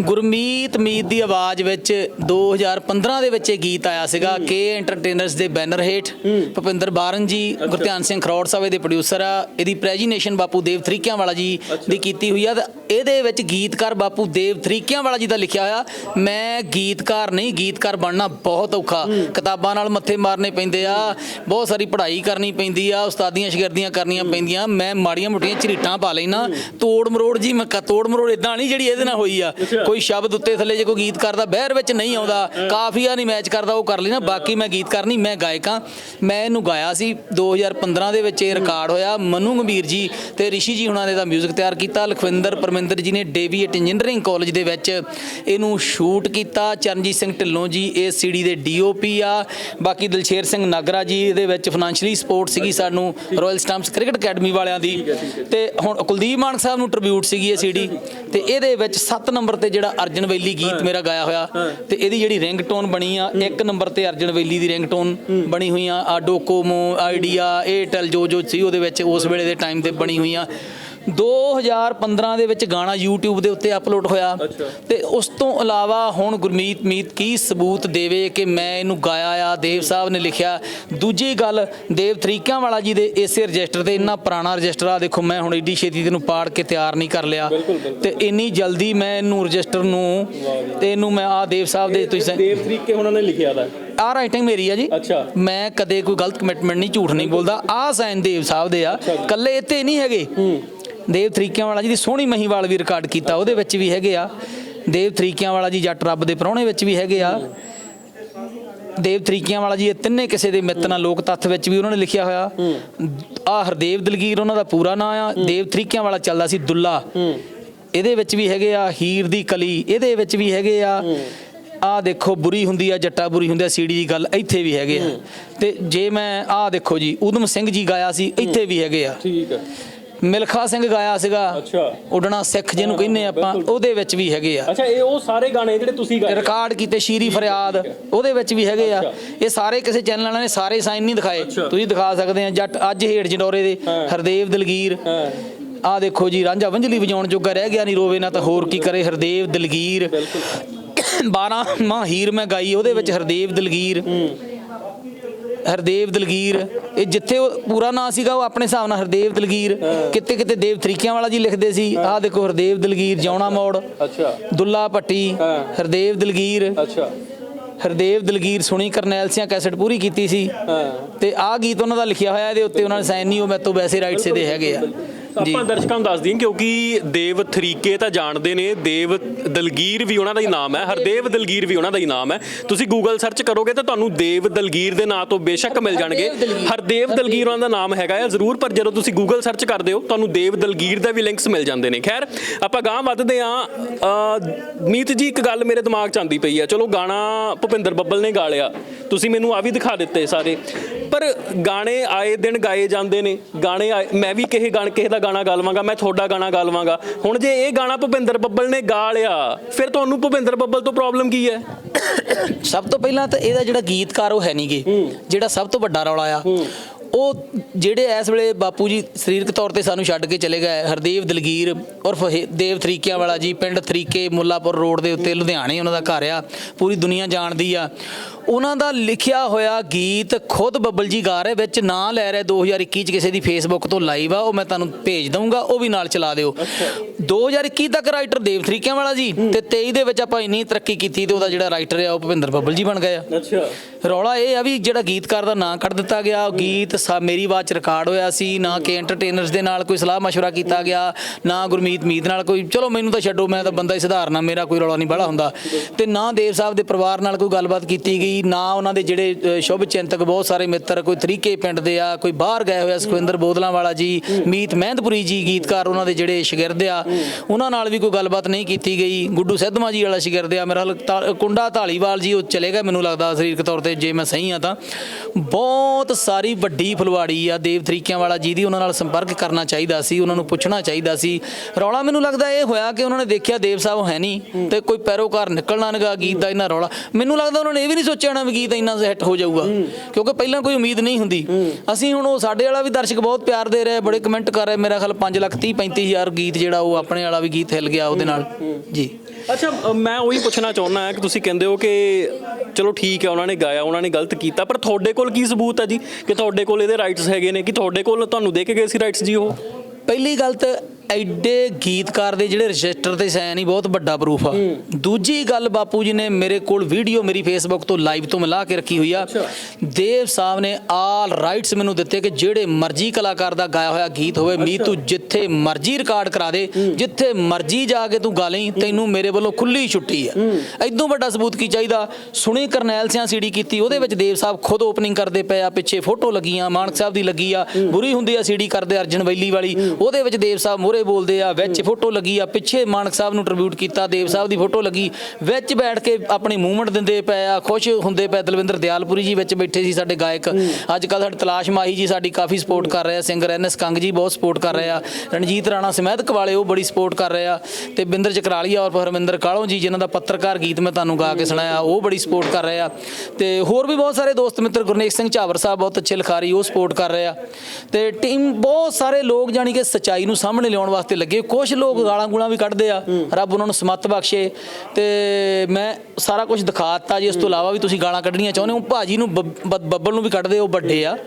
ਗੁਰਮੀਤ ਮੀਤ ਦੀ ਆਵਾਜ਼ ਵਿੱਚ 2015 ਦੇ ਵਿੱਚ ਇਹ ਗੀਤ ਆਇਆ ਸੀਗਾ ਕੇ ਐਂਟਰਟੇਨਰਸ ਦੇ ਬੈਨਰ ਹੇਠ। ਭੁਪਿੰਦਰ ਬਾਰਨ ਜੀ ਗੁਰਧਿਆਨ ਸਿੰਘ ਖਰੋੜ ਸਾਹਿਬ ਦੇ ਪ੍ਰੋਡਿਊਸਰ ਆ। ਇਹਦੀ ਪ੍ਰੈਜੀਨੇਸ਼ਨ ਬਾਪੂ ਦੇਵ ਤਰੀਕਿਆਂ ਵਾਲਾ ਜੀ ਦੀ ਕੀਤੀ ਹੋਈ ਆ ਤੇ ਇਹਦੇ ਵਿੱਚ ਗੀਤਕਾਰ ਬਾਪੂ ਦੇਵ ਤਰੀਕਿਆਂ ਵਾਲਾ ਜੀ ਦਾ ਲਿਖਿਆ ਹੋਇਆ। ਮੈਂ ਗੀਤਕਾਰ ਨਹੀਂ ਗੀਤਕਾਰ ਬਣਨਾ ਬਹੁਤ ਔਖਾ। ਕਿਤਾਬਾਂ ਨਾਲ ਮੱਥੇ ਮਾਰਨੇ ਪੈਂਦੇ ਆ। ਬਹੁਤ ਸਾਰੀ ਪੜ੍ਹਾਈ ਕਰਨੀ ਪੈਂਦੀ ਆ ਉਸਤਾਦੀਆਂ ਸ਼ਗਿਰਦੀਆਂ ਕਰਨੀਆਂ ਪੈਂਦੀਆਂ ਮੈਂ ਮਾੜੀਆਂ ਮੋਟੀਆਂ ਝਰੀਟਾਂ ਪਾ ਲੈਣਾ ਤੋੜ ਮਰੋੜ ਜੀ ਮੈਂ ਕ- ਤੋੜ ਮਰੋੜ ਇਦਾਂ ਨਹੀਂ ਜਿਹੜੀ ਇਹਦੇ ਨਾਲ ਹੋਈ ਆ। ਕੋਈ ਸ਼ਬਦ ਉੱਤੇ ਥੱਲੇ ਜੇ ਕੋਈ ਗੀਤ ਕਰਦਾ ਬਹਿਰ ਵਿੱਚ ਨਹੀਂ ਆਉਂਦਾ ਕਾਫੀਆ ਨਹੀਂ ਮੈਚ ਕਰਦਾ ਉਹ ਕਰ ਲੈਣਾ ਬਾਕੀ ਮੈਂ ਗੀਤਕਾਰ ਨਹੀਂ ਮੈਂ ਗਾਇਕਾਂ ਮੈਂ ਇਹਨੂੰ ਗਾਇਆ ਸੀ 2015 ਦੇ ਵਿੱਚ ਇਹ ਰਿਕਾਰਡ ਹੋਇਆ। ਮਨੂ ਗੰਭੀਰ ਜੀ ਤੇ ਰਿਸ਼ੀ ਜੀ ਹੁਣਾਂ ਨੇ ਦਾ 뮤직 ਤਿਆਰ ਕੀਤਾ। ਲਖਵਿੰਦਰ ਪਰਮਿੰਦਰ ਜੀ ਨੇ ਡੇਵੀਏਟ ਇੰਜੀਨੀਅਰਿੰਗ ਕਾਲਜ ਦੇ ਵਿੱਚ ਇਹਨੂੰ ਸ਼ੂਟ ਕੀਤਾ। ਚਰਨਜੀਤ ਸਿੰਘ ਢਿੱਲੋਂ ਜੀ ਇਹ ਸੀਡੀ ਦੇ ਡੀਓਪੀ ਆ। ਬਾਕੀ ਦਿਲਸ਼ੇਰ ਸਿੰਘ ਨਾਗਰਾ ਜੀ ਇਹਦੇ ਵਿੱਚ ਫਾਈਨੈਂਸ਼ੀਅਲੀ ਸਪੋਰਟ ਸੀਗੀ ਸਾਨੂੰ ਰਾਇਲ ਸਟੰਪਸ ਕ੍ਰਿਕਟ ਅਕੈਡਮੀ ਵਾਲਿਆਂ ਦੀ। ਤੇ ਹੁਣ ਕੁਲਦੀਪ ਮਾਨ ਸਾਹਿਬ ਨੂੰ ਟ੍ਰਿਬਿਊਟ ਸੀਗੀ ਇਹ ਸੀਡੀ। ਤੇ ਇਹਦੇ ਵਿੱਚ 7 ਨੰਬਰ ਤੇ ਜਿਹੜਾ ਅਰਜਨ ਵੈਲੀ ਗੀਤ ਮੇਰਾ ਗਾਇਆ ਹੋਇਆ ਤੇ ਇਹਦੀ ਜਿਹੜੀ ਰਿੰਗਟੋਨ ਬਣੀ ਆ ਇੱਕ ਨੰਬਰ ਤੇ ਅਰਜਨ ਵੈਲੀ ਦੀ ਰਿੰਗਟੋਨ ਬਣੀ ਹੋਈ ਆ। ਆ ਡੋਕੋਮੋ ਆਈਡੀਆ ਏਅਰਟੈਲ ਜੋ ਜੋ ਸੀ ਉਹਦੇ ਵਿੱਚ ਉਸ ਵੇਲੇ ਦੇ ਟਾਈਮ ਤੇ ਬਣੀ ਹੋਈਆਂ 2015 ਦੇ ਵਿੱਚ ਗਾਣਾ YouTube ਦੇ ਉੱਤੇ ਅਪਲੋਡ ਹੋਇਆ। ਤੇ ਉਸ ਤੋਂ ਇਲਾਵਾ ਹੁਣ ਗੁਰਮੀਤ ਮੀਤ ਕੀ ਸਬੂਤ ਦੇਵੇ ਕਿ ਮੈਂ ਇਹਨੂੰ ਗਾਇਆ ਆ ਦੇਵ ਸਾਹਿਬ ਨੇ ਲਿਖਿਆ। ਦੂਜੀ ਗੱਲ ਦੇਵ ਤਰੀਕਿਆਂ ਵਾਲਾ ਜੀ ਦੇ ਇਸੇ ਰਜਿਸਟਰ ਤੇ ਇੰਨਾ ਪੁਰਾਣਾ ਰਜਿਸਟਰ ਆ ਦੇਖੋ ਮੈਂ ਹੁਣ ਏਡੀ ਛੇਤੀ ਤੈਨੂੰ ਪਾੜ ਕੇ ਤਿਆਰ ਨਹੀਂ ਕਰ ਲਿਆ। ਤੇ ਇੰਨੀ ਜਲਦੀ ਮੈਂ ਇਹਨੂੰ ਰਜਿਸਟਰ ਨੂੰ ਤੇ ਇਹਨੂੰ ਮੈਂ ਆ ਦੇਵ ਸਾਹਿਬ ਦੇ ਤੁਸੀਂ ਦੇਵ ਤਰੀਕੇ ਉਹਨਾਂ ਨੇ ਲਿਖਿਆ ਦਾ। ਆ ਰਾਈਟਿੰਗ ਮੇਰੀ ਆ ਜੀ। ਮੈਂ ਕਦੇ ਕੋਈ ਗਲਤ ਕਮਿਟਮੈਂਟ ਨਹੀਂ ਝੂਠ ਨਹੀਂ ਬੋਲਦਾ। ਆ ਸਾਈਨ ਦੇਵ ਸਾਹਿਬ ਦੇ ਆ। ਕੱਲੇ ਇੱਥੇ ਨਹੀਂ ਹੈਗੇ। ਦੇਵ ਤਰੀਕਿਆਂ ਵਾਲਾ ਜਿਹਦੀ ਸੋਹਣੀ ਮਹੀਵਾਲ ਵੀ ਰਿਕਾਰਡ ਕੀਤਾ, ਉਹਦੇ ਵਿੱਚ ਵੀ ਹੈਗੇ ਆ। ਦੇਵ ਤਰੀਕਿਆਂ ਵਾਲਾ ਜੀ ਜੱਟ ਰੱਬ ਦੇ ਪ੍ਰਾਹੁਣੇ ਵਿੱਚ ਵੀ ਹੈਗੇ ਆ। ਦੇਵ ਤਰੀਕਿਆਂ ਵਾਲਾ ਜੀ ਇਹ ਤਿੰਨੇ ਕਿਸੇ ਦੇ ਮਿੱਤ ਨਾਲ ਲੋਕ ਤੱਥ ਵਿੱਚ ਵੀ ਉਹਨਾਂ ਨੇ ਲਿਖਿਆ ਹੋਇਆ। ਆ ਹਰਦੇਵ ਦਲਗੀਰ, ਉਹਨਾਂ ਦਾ ਪੂਰਾ ਨਾਮ ਆ। ਦੇਵ ਤਰੀਕਿਆਂ ਵਾਲਾ ਚੱਲਦਾ ਸੀ ਦੁੱਲਾ। ਇਹਦੇ ਵਿੱਚ ਵੀ ਹੈਗੇ ਆ ਹੀਰ ਦੀ ਕਲੀ, ਇਹਦੇ ਵਿੱਚ ਵੀ ਹੈਗੇ ਆ। ਆ ਦੇਖੋ, ਬੁਰੀ ਹੁੰਦੀ ਆ, ਜੱਟਾ ਬੁਰੀ ਹੁੰਦੀ ਆ, ਸੀੜੀ ਦੀ ਗੱਲ ਇੱਥੇ ਵੀ ਹੈਗੇ ਆ। ਤੇ ਜੇ ਮੈਂ, ਆ ਦੇਖੋ ਜੀ ਉਦਮ ਸਿੰਘ ਜੀ ਗਾਇਆ ਸੀ, ਇੱਥੇ ਵੀ ਹੈਗੇ ਆ। ਠੀਕ ਹੈ ਮਿਲਖਾ ਸਿੰਘ ਗਾਇਆ ਸੀਗਾ। ਅੱਛਾ। ਉਡਣਾ ਸਿੱਖ ਜਿਹਨੂੰ ਕਹਿੰਦੇ ਆਪਾਂ ਉਹਦੇ ਵਿੱਚ ਵੀ ਹੈਗੇ ਆ। ਅੱਛਾ ਇਹ ਉਹ ਸਾਰੇ ਗਾਣੇ ਜਿਹੜੇ ਤੁਸੀਂ ਗਾਏ ਰਿਕਾਰਡ ਕੀਤੇ ਸ਼ੀਰੀ ਫਰਿਆਦ ਉਹਦੇ ਵਿੱਚ ਵੀ ਹੈਗੇ ਆ। ਇਹ ਸਾਰੇ ਕਿਸੇ ਚੈਨਲ ਵਾਲਿਆਂ ਨੇ ਸਾਰੇ ਸਾਈਨ ਨਹੀਂ ਦਿਖਾਏ। ਤੁਸੀਂ ਦਿਖਾ ਸਕਦੇ ਆ ਜੱਟ ਅੱਜ ਹੇਠ ਜੰਡੋਰੇ ਦੇ ਹਰਦੇਵ ਦਲਗੀਰ। ਆ ਦੇਖੋ ਜੀ ਰਾਂਝਾ ਵੰਝਲੀ ਵਜਾਉਣ ਜੋਗਾ ਰਹਿ ਗਿਆ ਨਹੀਂ ਰੋਵੇ ਨਾ ਤਾਂ ਹੋਰ ਕੀ ਕਰੇ ਹਰਦੇਵ ਦਲਗੀਰ। 12 ਮਾਂ ਹੀਰ ਮੈਂ ਗਾਈ ਉਹਦੇ ਵਿੱਚ ਹਰਦੇਵ ਦਲਗੀਰ। ਹਰਦੇਵ ਦਲਗੀਰ ਇਹ ਜਿੱਥੇ ਉਹ ਪੂਰਾ ਨਾਂ ਸੀਗਾ ਉਹ ਆਪਣੇ ਹਿਸਾਬ ਨਾਲ ਹਰਦੇਵ ਦਲਗੀਰ। ਕਿਤੇ ਕਿਤੇ ਦੇਵ ਤਰੀਕਿਆਂ ਵਾਲਾ ਜੀ ਲਿਖਦੇ ਸੀ। ਆਹ ਦੇਖੋ ਹਰਦੇਵ ਦਲਗੀਰ ਜਾਉਣਾ ਮੋੜ ਅੱਛਾ। ਦੁੱਲਾ ਪੱਟੀ। ਹਰਦੇਵ ਦਲਗੀਰ। ਅੱਛਾ। ਹਰਦੇਵ ਦਲਗੀਰ ਸੁਣੀ ਕਰਨੈਲ ਸਿਆਂ ਕੈਸਟ ਪੂਰੀ ਕੀਤੀ ਸੀ। ਤੇ ਆਹ ਗੀਤ ਉਹਨਾਂ ਦਾ ਲਿਖਿਆ ਹੋਇਆ ਇਹਦੇ ਉੱਤੇ ਉਹਨਾਂ ਨੇ ਸਾਈਨ ਨਹੀਂ ਉਹ ਮੇਰੇ ਤੋਂ ਵੈਸੇ ਰਾਈਟਸ ਇਹਦੇ ਹੈਗੇ ਆ। ਆਪਾਂ ਦਰਸ਼ਕਾਂ ਨੂੰ ਦੱਸ ਦਈਏ ਕਿਉਂਕਿ ਦੇਵ ਤਰੀਕੇ ਤਾਂ ਜਾਣਦੇ ਨੇ ਦੇਵ ਦਲਗੀਰ ਵੀ ਉਹਨਾਂ ਦਾ ਹੀ ਨਾਮ ਹੈ ਹਰਦੇਵ ਦਲਗੀਰ ਵੀ ਉਹਨਾਂ ਦਾ ਹੀ ਨਾਮ ਹੈ। ਤੁਸੀਂ ਗੂਗਲ ਸਰਚ ਕਰੋਗੇ ਤਾਂ ਤੁਹਾਨੂੰ ਦੇਵ ਦਲਗੀਰ ਦੇ ਨਾਂ ਤੋਂ ਬੇਸ਼ੱਕ ਮਿਲ ਜਾਣਗੇ। ਹਰਦੇਵ ਦਲਗੀਰ। ਉਹਨਾਂ ਦਾ ਨਾਮ ਹੈਗਾ ਆ ਜ਼ਰੂਰ ਪਰ ਜਦੋਂ ਤੁਸੀਂ ਗੂਗਲ ਸਰਚ ਕਰਦੇ ਹੋ ਤੁਹਾਨੂੰ ਦੇਵ ਦਲਗੀਰ ਦਾ ਵੀ ਲਿੰਕਸ ਮਿਲ ਜਾਂਦੇ ਨੇ। ਖੈਰ ਆਪਾਂ ਗਾਂ ਵੱਧਦੇ ਆ ਮੀਤ ਜੀ ਇੱਕ ਗੱਲ ਮੇਰੇ ਦਿਮਾਗ 'ਚ ਆਂਦੀ ਪਈ ਆ। ਚਲੋ ਗਾਣਾ ਭੁਪਿੰਦਰ ਬੱਬਲ ਨੇ ਗਾ ਲਿਆ। ਤੁਸੀਂ ਮੈਨੂੰ ਆ ਵੀ ਦਿਖਾ ਦਿੱਤੇ ਸਾਰੇ। ਪਰ ਗਾਣੇ ਆਏ ਦਿਨ ਗਾਏ ਜਾਂਦੇ ਨੇ। ਗਾਣੇ ਮੈਂ ਵੀ ਕਿਸੇ ਗਾਣ ਕਿਸੇ ਦਾ ਗਾਣਾ ਗਾ ਲਵਾਂਗਾ ਮੈਂ ਤੁਹਾਡਾ ਗਾਣਾ ਗਾ ਲਵਾਂਗਾ। ਹੁਣ ਜੇ ਇਹ ਗਾਣਾ ਭੁਪਿੰਦਰ ਬੱਬਲ ਨੇ ਗਾ ਲਿਆ ਫਿਰ ਤੁਹਾਨੂੰ ਭੁਪਿੰਦਰ ਬੱਬਲ ਤੋਂ ਪ੍ਰੋਬਲਮ ਕੀ ਹੈ? ਸਭ ਤੋਂ ਪਹਿਲਾਂ ਤਾਂ ਇਹਦਾ ਜਿਹੜਾ ਗੀਤਕਾਰ ਉਹ ਹੈ ਨਹੀਂਗੇ ਜਿਹੜਾ ਸਭ ਤੋਂ ਵੱਡਾ ਰੌਲਾ ਆ। ਉਹ ਜਿਹੜੇ ਇਸ ਵੇਲੇ ਬਾਪੂ ਜੀ ਸਰੀਰਕ ਤੌਰ ਤੇ ਸਾਨੂੰ ਛੱਡ ਕੇ ਚਲੇ ਗਏ ਹਰਦੇਵ ਦਲਗੀਰ ਉਰਫ ਦੇਵ ਤਰੀਕਿਆਂ ਵਾਲਾ ਜੀ ਪਿੰਡ ਤਰੀਕੇ ਮੁੱਲਾਪੁਰ ਰੋਡ ਦੇ ਉੱਤੇ ਲੁਧਿਆਣੇ ਉਹਨਾਂ ਦਾ ਘਰ ਆ ਪੂਰੀ ਦੁਨੀਆ ਜਾਣਦੀ ਆ। ਉਹਨਾਂ ਦਾ ਲਿਖਿਆ ਹੋਇਆ ਗੀਤ ਖੁਦ ਬੱਬਲ ਜੀ ਗਾ ਰਹੇ ਵਿੱਚ ਨਾਂ ਲੈ ਰਹੇ 2021 ਚ ਕਿਸੇ ਦੀ ਫੇਸਬੁੱਕ ਤੋਂ ਲਾਈਵ ਆ ਉਹ ਮੈਂ ਤੁਹਾਨੂੰ ਭੇਜ ਦਊਂਗਾ ਉਹ ਵੀ ਨਾਲ ਚਲਾ ਦਿਓ। 2021 ਤੱਕ ਰਾਈਟਰ ਦੇਵ ਤਰੀਕਿਆਂ ਵਾਲਾ ਜੀ ਤੇ 23 ਦੇ ਵਿੱਚ ਆਪਾਂ ਇੰਨੀ ਤਰੱਕੀ ਕੀਤੀ ਤੇ ਉਹਦਾ ਜਿਹੜਾ ਰਾਈਟਰ ਆ ਉਹ ਭੁਪਿੰਦਰ ਬੱਬਲ ਜੀ ਬਣ ਗਏ ਆ। ਅੱਛਾ। ਰੌਲਾ ਇਹ ਆ ਵੀ ਜਿਹੜਾ ਗੀਤਕਾਰ ਦਾ ਨਾਂ ਕੱਢ ਦਿੱਤਾ ਗਿਆ ਉਹ ਗੀਤ ਸਾ, ਮੇਰੀ ਬਾਤ ਚ ਰਿਕਾਰਡ ਹੋਇਆ ਸੀ, ਨਾ ਕਿ ਐਂਟਰਟੇਨਰਸ ਦੇ ਨਾਲ ਕੋਈ ਸਲਾਹ ਮਸ਼ਵਰਾ ਕੀਤਾ ਗਿਆ, ਨਾ ਗੁਰਮੀਤ ਮੀਤ ਨਾਲ ਕੋਈ, ਚਲੋ ਮੈਨੂੰ ਤਾਂ ਛੱਡੋ, ਮੈਂ ਤਾਂ ਬੰਦਾ ਹੀ ਸਧਾਰਨ ਮੇਰਾ ਕੋਈ ਰੌਲਾ ਨਹੀਂ ਬੜਾ ਹੁੰਦਾ। ਤੇ ਨਾ ਦੇਵ ਸਾਹਿਬ ਦੇ ਪਰਿਵਾਰ ਨਾਲ ਕੋਈ ਗੱਲਬਾਤ ਕੀਤੀ ਗਈ, ਨਾ ਉਹਨਾਂ ਦੇ ਜਿਹੜੇ ਸ਼ੁਭ ਚਿੰਤਕ ਬਹੁਤ ਸਾਰੇ ਮਿੱਤਰ, ਕੋਈ ਤਰੀਕੇ ਪਿੰਡ ਦੇ ਆ, ਕੋਈ ਬਾਹਰ ਗਏ ਹੋਇਆ ਸੁਖਿੰਦਰ ਬੋਦਲਾਂ ਵਾਲਾ ਜੀ, ਮੀਤ ਮਹਿੰਦਪੁਰੀ ਜੀ ਗੀਤਕਾਰ ਉਹਨਾਂ ਦੇ ਜਿਹੜੇ ਸ਼ਾਗਿਰਦ ਆ, ਉਹਨਾਂ ਨਾਲ ਵੀ ਕੋਈ ਗੱਲਬਾਤ ਨਹੀਂ ਕੀਤੀ ਗਈ। ਗੁੱਡੂ ਸਿੱਧਮਾ ਜੀ ਵਾਲਾ ਸ਼ਾਗਿਰਦ ਆ, ਮੇਰਾ ਕੁੰਡਾ ਧਾਲੀਵਾਲ ਜੀ ਉਹ ਚਲੇ ਗਏ, ਮੈਨੂੰ ਲੱਗਦਾ ਸਰੀਰਕ ਤੌਰ ਤੇ ਜੇ ਮੈਂ ਸਹੀ ਆ ਤਾਂ। ਬਹੁਤ ਸਾਰੀ ਵੱਡੀ ਫੁਲਵਾੜੀ ਆ, ਦੇਵ ਤਰੀਕਿਆਂ ਵਾਲਾ ਜੀ ਦੀ ਉਹਨਾਂ ਨਾਲ ਸੰਪਰਕ ਕਰਨਾ ਚਾਹੀਦਾ ਸੀ, ਉਹਨਾਂ ਨੂੰ ਪੁੱਛਣਾ ਚਾਹੀਦਾ ਸੀ। ਰੌਲਾ ਮੈਨੂੰ ਲੱਗਦਾ ਇਹ ਹੋਇਆ ਕਿ ਉਹਨਾਂ ਨੇ ਦੇਖਿਆ ਦੇਵ ਸਾਹਿਬ ਹੈ ਨਹੀਂ ਤੇ ਕੋਈ ਪੈਰੋਕਾਰ ਨਿਕਲਣਾ ਨਗਾ ਗੀਤ ਦਾ ਇੰਨਾ ਰੌਲਾ। ਮੈਨੂੰ ਲੱਗਦਾ ਉਹਨਾਂ ਨੇ ਇਹ ਵੀ ਨਹੀਂ ਸੋਚਿਆ ਹੋਣਾ ਵੀ ਗੀਤ ਇੰਨਾ ਹਿੱਟ ਹੋ ਜਾਊਗਾ, ਕਿਉਂਕਿ ਪਹਿਲਾਂ ਕੋਈ ਉਮੀਦ ਨਹੀਂ ਹੁੰਦੀ। ਅਸੀਂ ਹੁਣ ਉਹ ਸਾਡੇ ਵਾਲਾ ਵੀ ਦਰਸ਼ਕ ਬਹੁਤ ਪਿਆਰ ਦੇ ਰਹੇ, ਬੜੇ ਕਮੈਂਟ ਕਰ ਰਹੇ, ਮੇਰਾ ਖਿਆਲ 5 ਲੱਖ 30 35 ਹਜ਼ਾਰ ਗੀਤ ਜਿਹੜਾ ਉਹ ਆਪਣੇ ਵਾਲਾ ਵੀ ਗੀਤ ਹਿੱਲ ਗਿਆ ਉਹਦੇ ਨਾਲ। ਜੀ। ਅੱਛਾ ਮੈਂ ਉਹੀ ਪੁੱਛਣਾ ਚਾਹੁੰਦਾ ਹਾਂ ਕਿ ਤੁਸੀਂ ਕਹਿੰਦੇ ਹੋ ਕਿ ਚਲੋ ਠੀਕ ਹੈ, ਉਹਨਾਂ ਨੇ ਗਾਇਆ, ਉਹਨਾਂ ਨੇ ਗਲਤ ਕੀਤਾ, ਪਰ ਤੁਹਾਡੇ ਕੋਲ ਕੀ ਸਬੂਤ ਹੈ ਜੀ? ਕਿ ਤੁਹਾਡੇ ਕੋਲ ਇਹਦੇ ਰਾਈਟਸ ਹੈਗੇ ਨੇ ਕਿ ਤੁਹਾਡੇ ਕੋਲ ਤੁਹਾਨੂੰ ਦੇ ਕੇ ਗਏ ਸੀ ਰਾਈਟਸ ਜੀ ਉਹ? ਪਹਿਲੀ ਗੱਲ ਤਾਂ ਐਡੇ ਗੀਤਕਾਰ ਦੇ ਜਿਹੜੇ ਰਜਿਸਟਰ ਤੇ ਸਾਈਨ ਹੀ ਬਹੁਤ ਵੱਡਾ ਪ੍ਰੂਫ ਆ। ਦੂਜੀ ਗੱਲ ਬਾਪੂ ਜੀ ਨੇ ਮੇਰੇ ਕੋਲ ਵੀਡੀਓ ਮੇਰੀ ਫੇਸਬੁੱਕ ਤੋਂ ਲਾਈਵ ਤੋਂ ਮਿਲਾ ਕੇ ਰੱਖੀ ਹੋਈ ਆ। ਦੇਵ ਸਾਹਿਬ ਨੇ ਆਲ ਰਾਈਟਸ ਮੈਨੂੰ ਦਿੱਤੇ ਕਿ ਜਿਹੜੇ ਮਰਜ਼ੀ ਕਲਾਕਾਰ ਦਾ ਗਾਇਆ ਹੋਇਆ ਗੀਤ ਹੋਵੇ ਮੀ ਤੂੰ ਜਿੱਥੇ ਮਰਜ਼ੀ ਰਿਕਾਰਡ ਕਰਾ ਦੇ ਜਿੱਥੇ ਮਰਜ਼ੀ ਜਾ ਕੇ ਤੂੰ ਗਾ ਲਈ ਤੈਨੂੰ ਮੇਰੇ ਵੱਲੋਂ ਖੁੱਲੀ ਛੁੱਟੀ ਆ। ਐਦੋਂ ਵੱਡਾ ਸਬੂਤ ਕੀ ਚਾਹੀਦਾ? ਸੁਣੀ ਕਰਨੈਲ ਸਿਆਂ ਸੀਡੀ ਕੀਤੀ ਉਹਦੇ ਵਿੱਚ ਦੇਵ ਸਾਹਿਬ ਖੁਦ ਓਪਨਿੰਗ ਕਰਦੇ ਪਏ ਆ ਪਿੱਛੇ ਫੋਟੋ ਲੱਗੀਆਂ ਮਾਨਕ ਸਾਹਿਬ ਦੀ ਲੱਗੀ ਆ ਬੁਰੀ ਹੁੰਦੀ ਆ ਸੀਡੀ ਕਰਦੇ ਅਰਜਨ ਵੈਲੀ ਵਾਲੀ ਉਹਦੇ ਵਿੱਚ ਦੇਵ ਸਾਹਿਬ ਮੋਰੇ ਬੋਲਦੇ ਆ ਵਿੱਚ ਫੋਟੋ ਲੱਗੀ ਆ ਪਿੱਛੇ ਮਾਨਕ ਸਾਹਿਬ ਨੂੰ ਟ੍ਰਿਬਿਊਟ ਕੀਤਾ ਦੇਵ ਸਾਹਿਬ ਦੀ ਫੋਟੋ ਲੱਗੀ ਵਿੱਚ ਬੈਠ ਕੇ ਆਪਣੀ ਮੂਵਮੈਂਟ ਦਿੰਦੇ ਪਏ ਆ ਖੁਸ਼ ਹੁੰਦੇ ਪਏ ਦਲਵਿੰਦਰ ਦਿਆਲਪੁਰੀ ਜੀ ਵਿੱਚ ਬੈਠੇ ਸੀ ਸਾਡੇ ਗਾਇਕ। ਅੱਜ ਕੱਲ ਸਾਡੇ ਤਲਾਸ਼ ਮਾਹੀ ਜੀ ਸਾਡੀ ਕਾਫੀ ਸਪੋਰਟ ਕਰ ਰਹੇ ਆ ਸਿੰਗਰ ਐਨ ਐਸ ਕੰਗ ਜੀ ਬਹੁਤ ਸਪੋਰਟ ਕਰ ਰਹੇ ਆ ਰਣਜੀਤ ਰਾਣਾ ਸਮੈਦਕ ਵਾਲੇ ਉਹ ਬੜੀ ਸਪੋਰਟ ਕਰ ਰਹੇ ਆ ਤੇ ਬਿੰਦਰ ਚਕਰਾਲੀਆ ਔਰ ਹਰਮਿੰਦਰ ਕਾਲੋਂ ਜੀ ਜਿਨ੍ਹਾਂ ਦਾ ਪੱਤਰਕਾਰ ਗੀਤ ਮੈਂ ਤੁਹਾਨੂੰ ਗਾ ਕੇ ਸੁਣਾਇਆ ਉਹ ਬੜੀ ਸਪੋਰਟ ਕਰ ਰਹੇ ਆ ਤੇ ਹੋਰ ਵੀ ਬਹੁਤ ਸਾਰੇ ਦੋਸਤ ਮਿੱਤਰ ਗੁਰਨੇਕ ਸਿੰਘ ਝਾਵਰ ਸਾਹਿਬ ਬਹੁਤ ਅੱਛੇ ਲਿਖਾਰੀ ਉਹ ਸਪੋਰਟ ਕਰ ਰਹੇ ਆ ਤੇ ਟੀਮ ਬਹੁਤ ਸਾਰੇ ਲੋਕ ਜਾਣੀ ਕਿ ਸਚਾਈ ਨੂੰ ਸਾਹਮਣੇ ਲਿਆਉਣ ਵਾਸਤੇ ਲੱਗੇ। ਕੁਝ ਲੋਕ ਗਾਲਾਂ ਗੂਲਾਂ ਵੀ ਕੱਢਦੇ ਆ। ਰੱਬ ਉਹਨਾਂ ਨੂੰ ਸਮੱਤ ਬਖਸ਼ੇ। ਤੇ ਮੈਂ ਸਾਰਾ ਕੁਝ ਦਿਖਾਤਾ ਜੀ। ਇਸ ਤੋਂ ਇਲਾਵਾ ਵੀ ਤੁਸੀਂ ਗਾਲਾਂ ਕੱਢਣੀਆਂ ਚਾਹੁੰਦੇ ਹੋ। ਭਾਜੀ ਨੂੰ ਬੱਬ- ਬੱਬ- ਬੱਬਲ ਨੂੰ ਵੀ ਕੱਢਦੇ ਉਹ ਵੱਡੇ ਆ।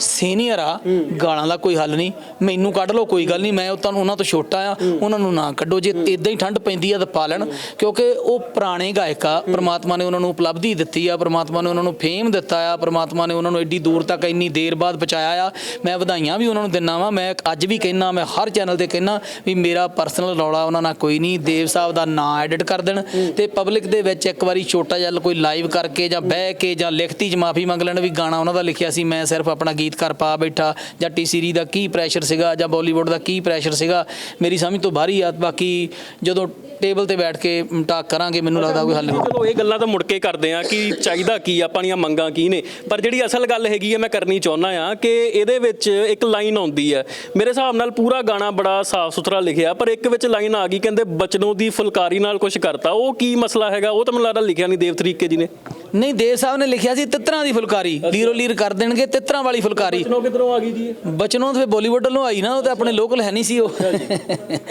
ਸੀਨੀਅਰ ਆ। ਗਾਲਾਂ ਦਾ ਕੋਈ ਹੱਲ ਨਹੀਂ। ਮੈਨੂੰ ਕੱਢ ਲਓ ਕੋਈ ਗੱਲ ਨਹੀਂ। ਮੈਂ ਉਹ ਤੁਹਾਨੂੰ ਉਹਨਾਂ ਤੋਂ ਛੋਟਾ ਆ। ਉਹਨਾਂ ਨੂੰ ਨਾ ਕੱਢੋ ਜੇ ਇਦਾਂ ਹੀ ਠੰਡ ਪੈਂਦੀ ਆ ਤਾਂ ਪਾ ਲੈਣ। ਕਿਉਂਕਿ ਉਹ ਪੁਰਾਣੇ ਗਾਇਕ ਆ। ਪ੍ਰਮਾਤਮਾ ਨੇ ਉਹਨਾਂ ਨੂੰ ਉਪਲਬਧੀ ਦਿੱਤੀ ਆ। ਪ੍ਰਮਾਤਮਾ ਨੇ ਉਹਨਾਂ ਨੂੰ ਫੇਮ ਦਿੱਤਾ ਆ। ਪ੍ਰਮਾਤਮਾ ਨੇ ਉਹਨਾਂ ਨੂੰ ਐਡੀ ਦੂਰ ਤੱਕ ਇੰਨੀ ਦੇਰ ਬਾਅਦ ਪਹੁੰਚਾਇਆ ਆ। ਮੈਂ ਵਧਾਈਆਂ ਵੀ ਉਹਨਾਂ ਨੂੰ ਦਿੰਨਾ ਵਾਂ। ਮੈਂ ਅੱਜ ਵੀ ਕਹਿਣਾ ਮੈਂ ਹਰ ਚੈਨਲ ਤੇ ਕਹਿਣਾ ਵੀ ਮੇਰਾ ਪਰਸਨਲ ਰੌਲਾ ਉਹਨਾਂ ਨਾਲ ਕੋਈ ਨਹੀਂ, ਦੇਵ ਸਾਹਿਬ ਦਾ ਨਾਂ ਐਡਿਟ ਕਰ ਦੇਣ ਤੇ ਪਬਲਿਕ ਦੇ ਵਿੱਚ ਇੱਕ ਵਾਰੀ ਛੋਟਾ ਜਿਹਾ ਕੋਈ ਲਾਈਵ ਕਰਕੇ ਜਾਂ ਬਹਿ ਕੇ ਜਾਂ ਲਿਖਤੀ ਚ ਮਾਫੀ ਮੰਗ ਲੈਣ ਵੀ ਗਾਣਾ ਉਹਨਾਂ ਦਾ ਲਿਖਿਆ ਸੀ, ਮੈਂ ਸਿਰਫ ਆਪਣਾ ਗੀਤਕਾਰ ਪਾ ਬੈਠਾ ਜਾਂ ਟੀ ਸੀਰੀ ਦਾ ਕੀ ਪ੍ਰੈਸ਼ਰ ਸੀਗਾ ਜਾਂ ਬਾਲੀਵੁੱਡ ਦਾ ਕੀ ਪ੍ਰੈਸ਼ਰ ਸੀਗਾ, ਮੇਰੀ ਸਮਝ ਤੋਂ ਬਾਹਰੀ ਆ, ਬਾਕੀ ਜਦੋਂ ਟੇਬਲ ਤੇ ਬੈਠ ਕੇ ਟਾਕ ਕਰਾਂਗੇ ਮੈਨੂੰ ਲੱਗਦਾ ਕੋਈ ਹੱਲ ਨਹੀਂ। ਚਲੋ ਇਹ ਗੱਲਾਂ ਤਾਂ ਮੁੜ ਕੇ ਕਰਦੇ ਆ ਕਿ ਚਾਹੀਦਾ ਕੀ ਆ, ਆਪਣੀਆਂ ਮੰਗਾਂ ਕੀ ਨੇ। ਪਰ ਜਿਹੜੀ ਅਸਲ ਗੱਲ ਹੈਗੀ ਹੈ ਮੈਂ ਕਰਨੀ ਚਾਹੁੰਦਾ ਆ ਕਿ ਇਹਦੇ ਵਿੱਚ ਇੱਕ ਲਾਈਨ ਆਉਂਦੀ ਹੈ ਮੇਰੇ ਹਿਸਾਬ ਨਾਲ ਪੂਰਾ ਗਾਣਾ ਬੜਾ ਸਾਫ਼ ਸੁਥਰਾ ਲਿਖਿਆ ਪਰ ਇੱਕ ਵਿੱਚ ਲਾਈਨ ਆ ਗਈ ਕਹਿੰਦੇ ਬਚਨੋਂ ਦੀ ਫੁਲਕਾਰੀ ਨਾਲ ਕੁਝ ਕਰਤਾ। ਉਹ ਕੀ ਮਸਲਾ ਹੈਗਾ? ਉਹ ਤਾਂ ਮੈਨੂੰ ਲੱਗਦਾ ਲਿਖਿਆ ਨਹੀਂ ਦੇਵ ਤਰੀਕੇ ਜੀ ਨੇ। ਨਹੀਂ ਦੇਵ ਸਾਹਿਬ ਨੇ ਲਿਖਿਆ ਸੀ ਤਿੱਤਰਾਂ ਦੀ ਫੁਲਕਾਰੀ। ਲੀਰੋ ਲੀਰ ਕਰ ਦੇਣਗੇ ਤਿੱਤਰਾਂ ਵਾਲੀ ਫੁਲਕਾਰੀ। ਬਚਨੋਂ ਕਿਧਰੋਂ ਆ ਗਈ ਜੀ ਬਚਨੋਂ ਤੇ ਬਾਲੀਵੁੱਡ ਵੱਲੋਂ ਆਈ ਨਾ ਉਹ ਤੇ ਆਪਣੇ ਲੋਕਲ ਹੈ ਨਹੀਂ ਸੀ ਉਹ।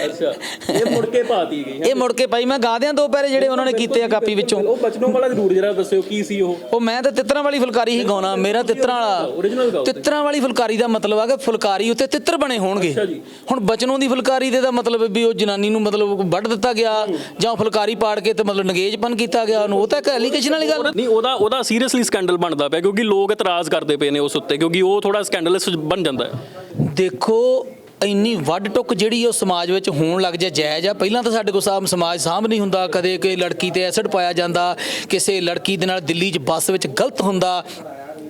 ਅੱਛਾ ਇਹ ਮੁੜ ਕੇ ਪਾਤੀ ਗਈ ਇਹ ਮੁੜ ਕੇ ਪਾਈ। ਮੈਂ ਗਾ ਦਿਆਂ ਦੋ ਪੈਰੇ ਜਿਹੜੇ ਉਹਨਾਂ ਨੇ ਕੀਤੇ ਆ ਕਾਪੀ ਵਿੱਚੋਂ। ਉਹ ਬਚਨੋਂ ਵਾਲਾ ਜ਼ਰੂਰ ਜਰਾ ਦੱਸਿਓ ਕੀ ਸੀ ਉਹ? ਉਹ ਮੈਂ ਤਾਂ ਤਿੱਤਰਾਂ ਵਾਲੀ ਫੁਲਕਾਰੀ ਹੀ ਗਾਉਣਾ ਮੇਰਾ ਤਿੱਤਰਾਂ ਵਾਲਾ। ਤਿੱਤਰਾਂ ਵਾਲੀ ਫੁਲਕਾਰੀ ਦਾ ਮਤਲਬ ਆ ਕਿ ਫੁਲਕਾਰੀ ਉੱਤੇ ਤਿੱਤਰ ਬਣੇ ਹੋਣਗੇ। ਹੁਣ ਬਚਨੋਂ ਦੀ ਫੁਲਕਾਰੀ ਦੇ ਦਾ ਮਤਲਬ ਵੀ ਉਹ ਜਨਾਨੀ ਨੂੰ ਮਤਲਬ ਵੱਢ ਦਿੱਤਾ ਗਿਆ ਜਾਂ ਫੁਲਕਾਰੀ ਪਾੜ ਕੇ ਤੇ ਮਤਲਬ ਨਗੇਜਪਨ ਕੀਤਾ ਗਿਆ ਉਹਨੂੰ ਉਹ ਤਾਂ ਇੱਕ ਐਲੀਗੇਸ਼ਨ ਵਾਲੀ ਗੱਲ ਨਹੀਂ ਉਹਦਾ ਉਹਦਾ ਸੀਰੀਅਸਲੀ ਸਕੈਂਡਲ ਬਣਦਾ ਪਿਆ ਕਿਉਂਕਿ ਲੋਕ ਇਤਰਾਜ਼ ਕਰਦੇ ਪਏ ਨੇ ਉਸ ਉੱਤੇ ਕਿਉਂਕਿ ਉਹ ਥੋੜਾ ਸਕੈਂਡਲਸ ਬਣ ਜਾਂਦਾ ਹੈ। ਦੇਖੋ, ਇੰਨੀ ਵੱਡ ਟੁੱਕ ਜਿਹੜੀ ਉਹ ਸਮਾਜ ਵਿੱਚ ਹੋਣ ਲੱਗ ਜਾ ਜਾਇਜ਼ ਆ। ਪਹਿਲਾਂ ਤਾਂ ਸਾਡੇ ਕੋਲ ਸਾਹਮ ਸਮਾਜ ਸਾਂਭ ਨਹੀਂ ਹੁੰਦਾ, ਕਦੇ ਕੋਈ ਲੜਕੀ ਤੇ ਐਸਿਡ ਪਾਇਆ ਜਾਂਦਾ, ਕਿਸੇ ਲੜਕੀ ਦੇ ਨਾਲ ਦਿੱਲੀ 'ਚ ਬੱਸ ਵਿੱਚ ਗਲਤ ਹੁੰਦਾ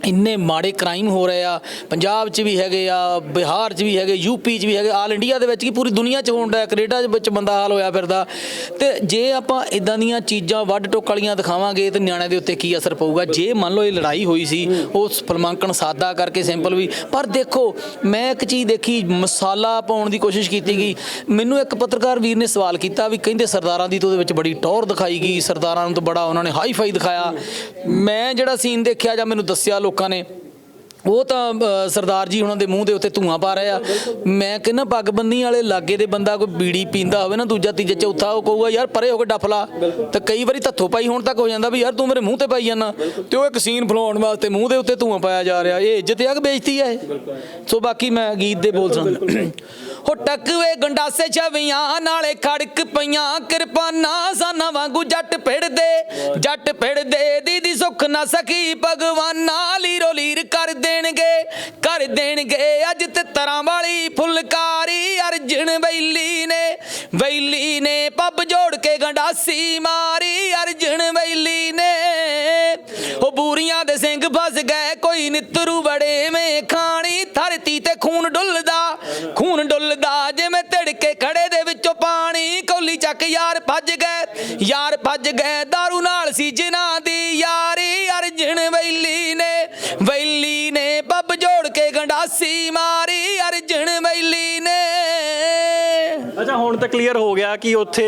ਇੰਨੇ ਮਾੜੇ ਕ੍ਰਾਈਮ ਹੋ ਰਹੇ ਆ, ਪੰਜਾਬ 'ਚ ਵੀ ਹੈਗੇ ਆ, ਬਿਹਾਰ 'ਚ ਵੀ ਹੈਗੇ ਯੂਪੀ 'ਚ ਵੀ ਹੈਗੇ, ਆਲ ਇੰਡੀਆ ਦੇ ਵਿੱਚ ਕੀ ਪੂਰੀ ਦੁਨੀਆ 'ਚ ਹੋਣ ਡਿਆ, ਕੈਨੇਡਾ ਦੇ ਵਿੱਚ ਬੰਦਾ ਹਾਲ ਹੋਇਆ ਫਿਰਦਾ। ਤੇ ਜੇ ਆਪਾਂ ਇਦਾਂ ਦੀਆਂ ਚੀਜ਼ਾਂ ਵੱਡ ਟੋਕ ਵਾਲੀਆਂ ਦਿਖਾਵਾਂਗੇ, ਤੇ ਨਿਆਣਿਆਂ ਦੇ ਉੱਤੇ ਕੀ ਅਸਰ ਪਊਗਾ? ਜੇ ਮੰਨ ਲਓ ਇਹ ਲੜਾਈ ਹੋਈ ਸੀ ਉਹ ਫਲਮਾਂਕਣ ਸਾਦਾ ਕਰਕੇ ਸਿੰਪਲ ਵੀ, ਪਰ ਦੇਖੋ, ਮੈਂ ਇੱਕ ਚੀਜ਼ ਦੇਖੀ, ਮਸਾਲਾ ਪਾਉਣ ਦੀ ਕੋਸ਼ਿਸ਼ ਕੀਤੀ ਗਈ। ਮੈਨੂੰ ਇੱਕ ਪੱਤਰਕਾਰ ਵੀਰ ਨੇ ਸਵਾਲ ਕੀਤਾ ਵੀ ਕਹਿੰਦੇ ਸਰਦਾਰਾਂ ਦੀ ਤਾਂ ਉਹਦੇ ਵਿੱਚ ਬੜੀ ਟੌਰ ਦਿਖਾਈ ਗਈ, ਸਰਦਾਰਾਂ ਨੂੰ ਤਾਂ ਬੜਾ ਉਹਨਾਂ ਨੇ ਹਾਈ ਫਾਈ ਦਿਖਾਇਆ। ਮੈਂ ਜਿਹੜਾ ਸੀਨ ਦੇਖਿਆ ਜਾਂ ਮੈਨੂੰ ਦੱਸਿਆ ਲੋਕਾਂ ਨੇ। ਉਹ ਤਾਂ ਸਰਦਾਰ ਜੀ ਉਹਨਾਂ ਦੇ ਮੂੰਹ ਦੇ ਉੱਤੇ ਧੂਆਂ ਪਾ ਰਹੇ ਆ। ਮੈਂ ਕਹਿੰਦਾ ਪੱਗਬੰਦੀ ਵਾਲੇ ਲਾਗੇ ਦੇ ਬੰਦਾ ਕੋਈ ਬੀੜੀ ਪੀਂਦਾ ਹੋਵੇ ਨਾ ਦੂਜਾ ਤੀਜਾ ਚੌਥਾ ਉਹ ਕਹੂਗਾ ਯਾਰ ਪਰੇ ਹੋ ਕੇ ਡੱਫ ਲਾ। ਤੇ ਕਈ ਵਾਰੀ ਧੱਥੋ ਪਾਈ ਹੋਣ ਤੱਕ ਹੋ ਜਾਂਦਾ ਵੀ ਯਾਰ ਤੂੰ ਮੇਰੇ ਮੂੰਹ ਤੇ ਪਾਈ ਜਾਂਦਾ। ਤੇ ਉਹ ਇੱਕ ਸੀਨ ਫਲਾਉਣ ਵਾਸਤੇ ਮੂੰਹ ਦੇ ਉੱਤੇ ਧੂਆਂ ਪਾਇਆ ਜਾ ਰਿਹਾ। ਇਹ ਇੱਜ਼ਤ ਆ ਕਿ ਬੇਇੱਜ਼ਤੀ ਆ ਇਹ? ਸੋ ਬਾਕੀ ਮੈਂ ਗੀਤ ਦੇ ਬੋਲ ਸੁਣ ਹੋ ਟੱਕਵੇ ਗੰਡਾਸੇ ਛਵੀਆਂ, ਨਾਲੇ ਖੜਕ ਪਈਆਂ। ਕਿਰਪਾਨਾਂ ਸਾਨਾ ਵਾਂਗੂ ਜੱਟ ਫਿੜਦੇ ਜੱਟ ਫਿੜਦੇ ਦੀਦੀ ਸੁੱਖ ਨਾ ਸਕੀ ਭਗਵਾਨਾਂ ਲੀਰੋ ਲੀਰ ਕਰ ਦੇਣਗੇ ਕਰ ਦੇਣਗੇ। ਅੱਜ ਤੇ ਤਰਾਂ ਵਾਲੀ ਫੁਲਕਾਰੀ ਅਰਜਨ ਬੈਲੀ ਨੇ ਬੈਲੀ ਨੇ ਪੱਬ ਜੋੜ ਕੇ ਗੰਡਾਸੀ ਮਾਰੀ ਅਰਜਨ ਬੈਲੀ ਨੇ। ਉਹ ਬੂਰੀਆਂ ਦੇ ਸਿੰਘ ਫਸ ਗਏ, ਕੋਈ ਨਿੱਤਰੂ ਚੱਕ ਯਾਰ ਭੱਜ ਗਏ, ਯਾਰ ਭੱਜ ਗਏ दारू ਨਾਲ ਸੀ ਜਿਨ੍ਹਾਂ ਦੀ ਯਾਰੀ। ਅਰਜਨ ਵੈਲੀ ਨੇ ਗੰਡਾਸੀ ਮਾਰੀ ਅਰਜਨ ਵੈਲੀ ਨੇ। ਅੱਛਾ ਹੁਣ ਤਾਂ ਕਲੀਅਰ ਹੋ ਗਿਆ ਕਿ ਉੱਥੇ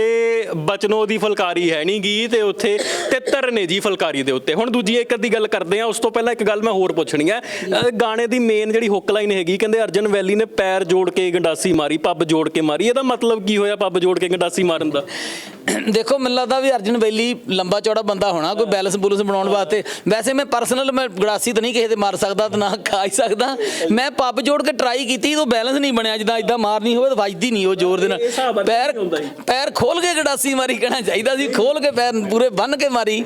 ਬਚਨੋ ਦੀ ਫੁਲਕਾਰੀ ਹੈ ਨਹੀਂ ਗੀ ਤੇ ਉੱਥੇ ਤਿੱਤਰ ਨੇ ਜੀ ਫੁਲਕਾਰੀ ਦੇ ਉੱਤੇ। ਹੁਣ ਦੂਜੀ ਇੱਕ ਅੱਧੀ ਗੱਲ ਕਰਦੇ ਆ ਉਸ ਤੋਂ ਪਹਿਲਾਂ ਇੱਕ ਗੱਲ ਮੈਂ ਹੋਰ ਪੁੱਛਣੀ ਹੈ। ਗਾਣੇ ਦੀ ਮੇਨ ਜਿਹੜੀ ਹੁੱਕ ਲਾਈਨ ਹੈਗੀ ਕਹਿੰਦੇ ਅਰਜਨ ਵੈਲੀ ਨੇ ਪੈਰ ਜੋੜ ਕੇ ਗੰਡਾਸੀ ਮਾਰੀ ਪੱਬ ਜੋੜ ਕੇ ਮਾਰੀ ਇਹਦਾ ਮਤਲਬ ਕੀ ਹੋਇਆ ਪੱਬ ਜੋੜ ਕੇ ਗੰਡਾਸੀ ਮਾਰਨ ਦਾ? ਦੇਖੋ ਮੈਨੂੰ ਲੱਗਦਾ ਵੀ ਅਰਜਨ ਵੈਲੀ ਲੰਬਾ ਚੌੜਾ ਬੰਦਾ ਹੋਣਾ ਕੋਈ ਬੈਲੈਂਸ ਬੁਲੈਂਸ ਬਣਾਉਣ ਵਾਸਤੇ। ਵੈਸੇ ਮੈਂ ਪਰਸਨਲ ਮੈਂ ਗੜਾਸੀ ਤਾਂ ਨਹੀਂ ਕਿਸੇ ਦੇ ਮਾਰ ਸਕਦਾ ਤੇ ਨਾ ਖਾ ਹੀ ਸਕਦਾ। ਮੈਂ ਪੱਬ ਜੋੜ ਕੇ ਟਰਾਈ ਕੀਤੀ ਉਹ ਬੈਲੈਂਸ ਨਹੀਂ ਬਣਿਆ ਜਿੱਦਾਂ ਇਦਾਂ ਮਾਰਨੀ ਹੋਵੇ ਤਾਂ ਵੱਜਦੀ ਨਹੀਂ ਉਹ ਜ਼ੋਰ ਦੇ ਨਾਲ। ਪੈਰ। ਪੈਰ ਖੋਲ ਕੇ ਗੜਾਸੀ ਮਾਰੀ ਕਹਿਣਾ ਚਾਹੀਦਾ ਸੀ ਖੋਲ ਕੇ ਪੈਰ ਪੂਰੇ ਬੰਨ ਕੇ ਮਾਰੀ।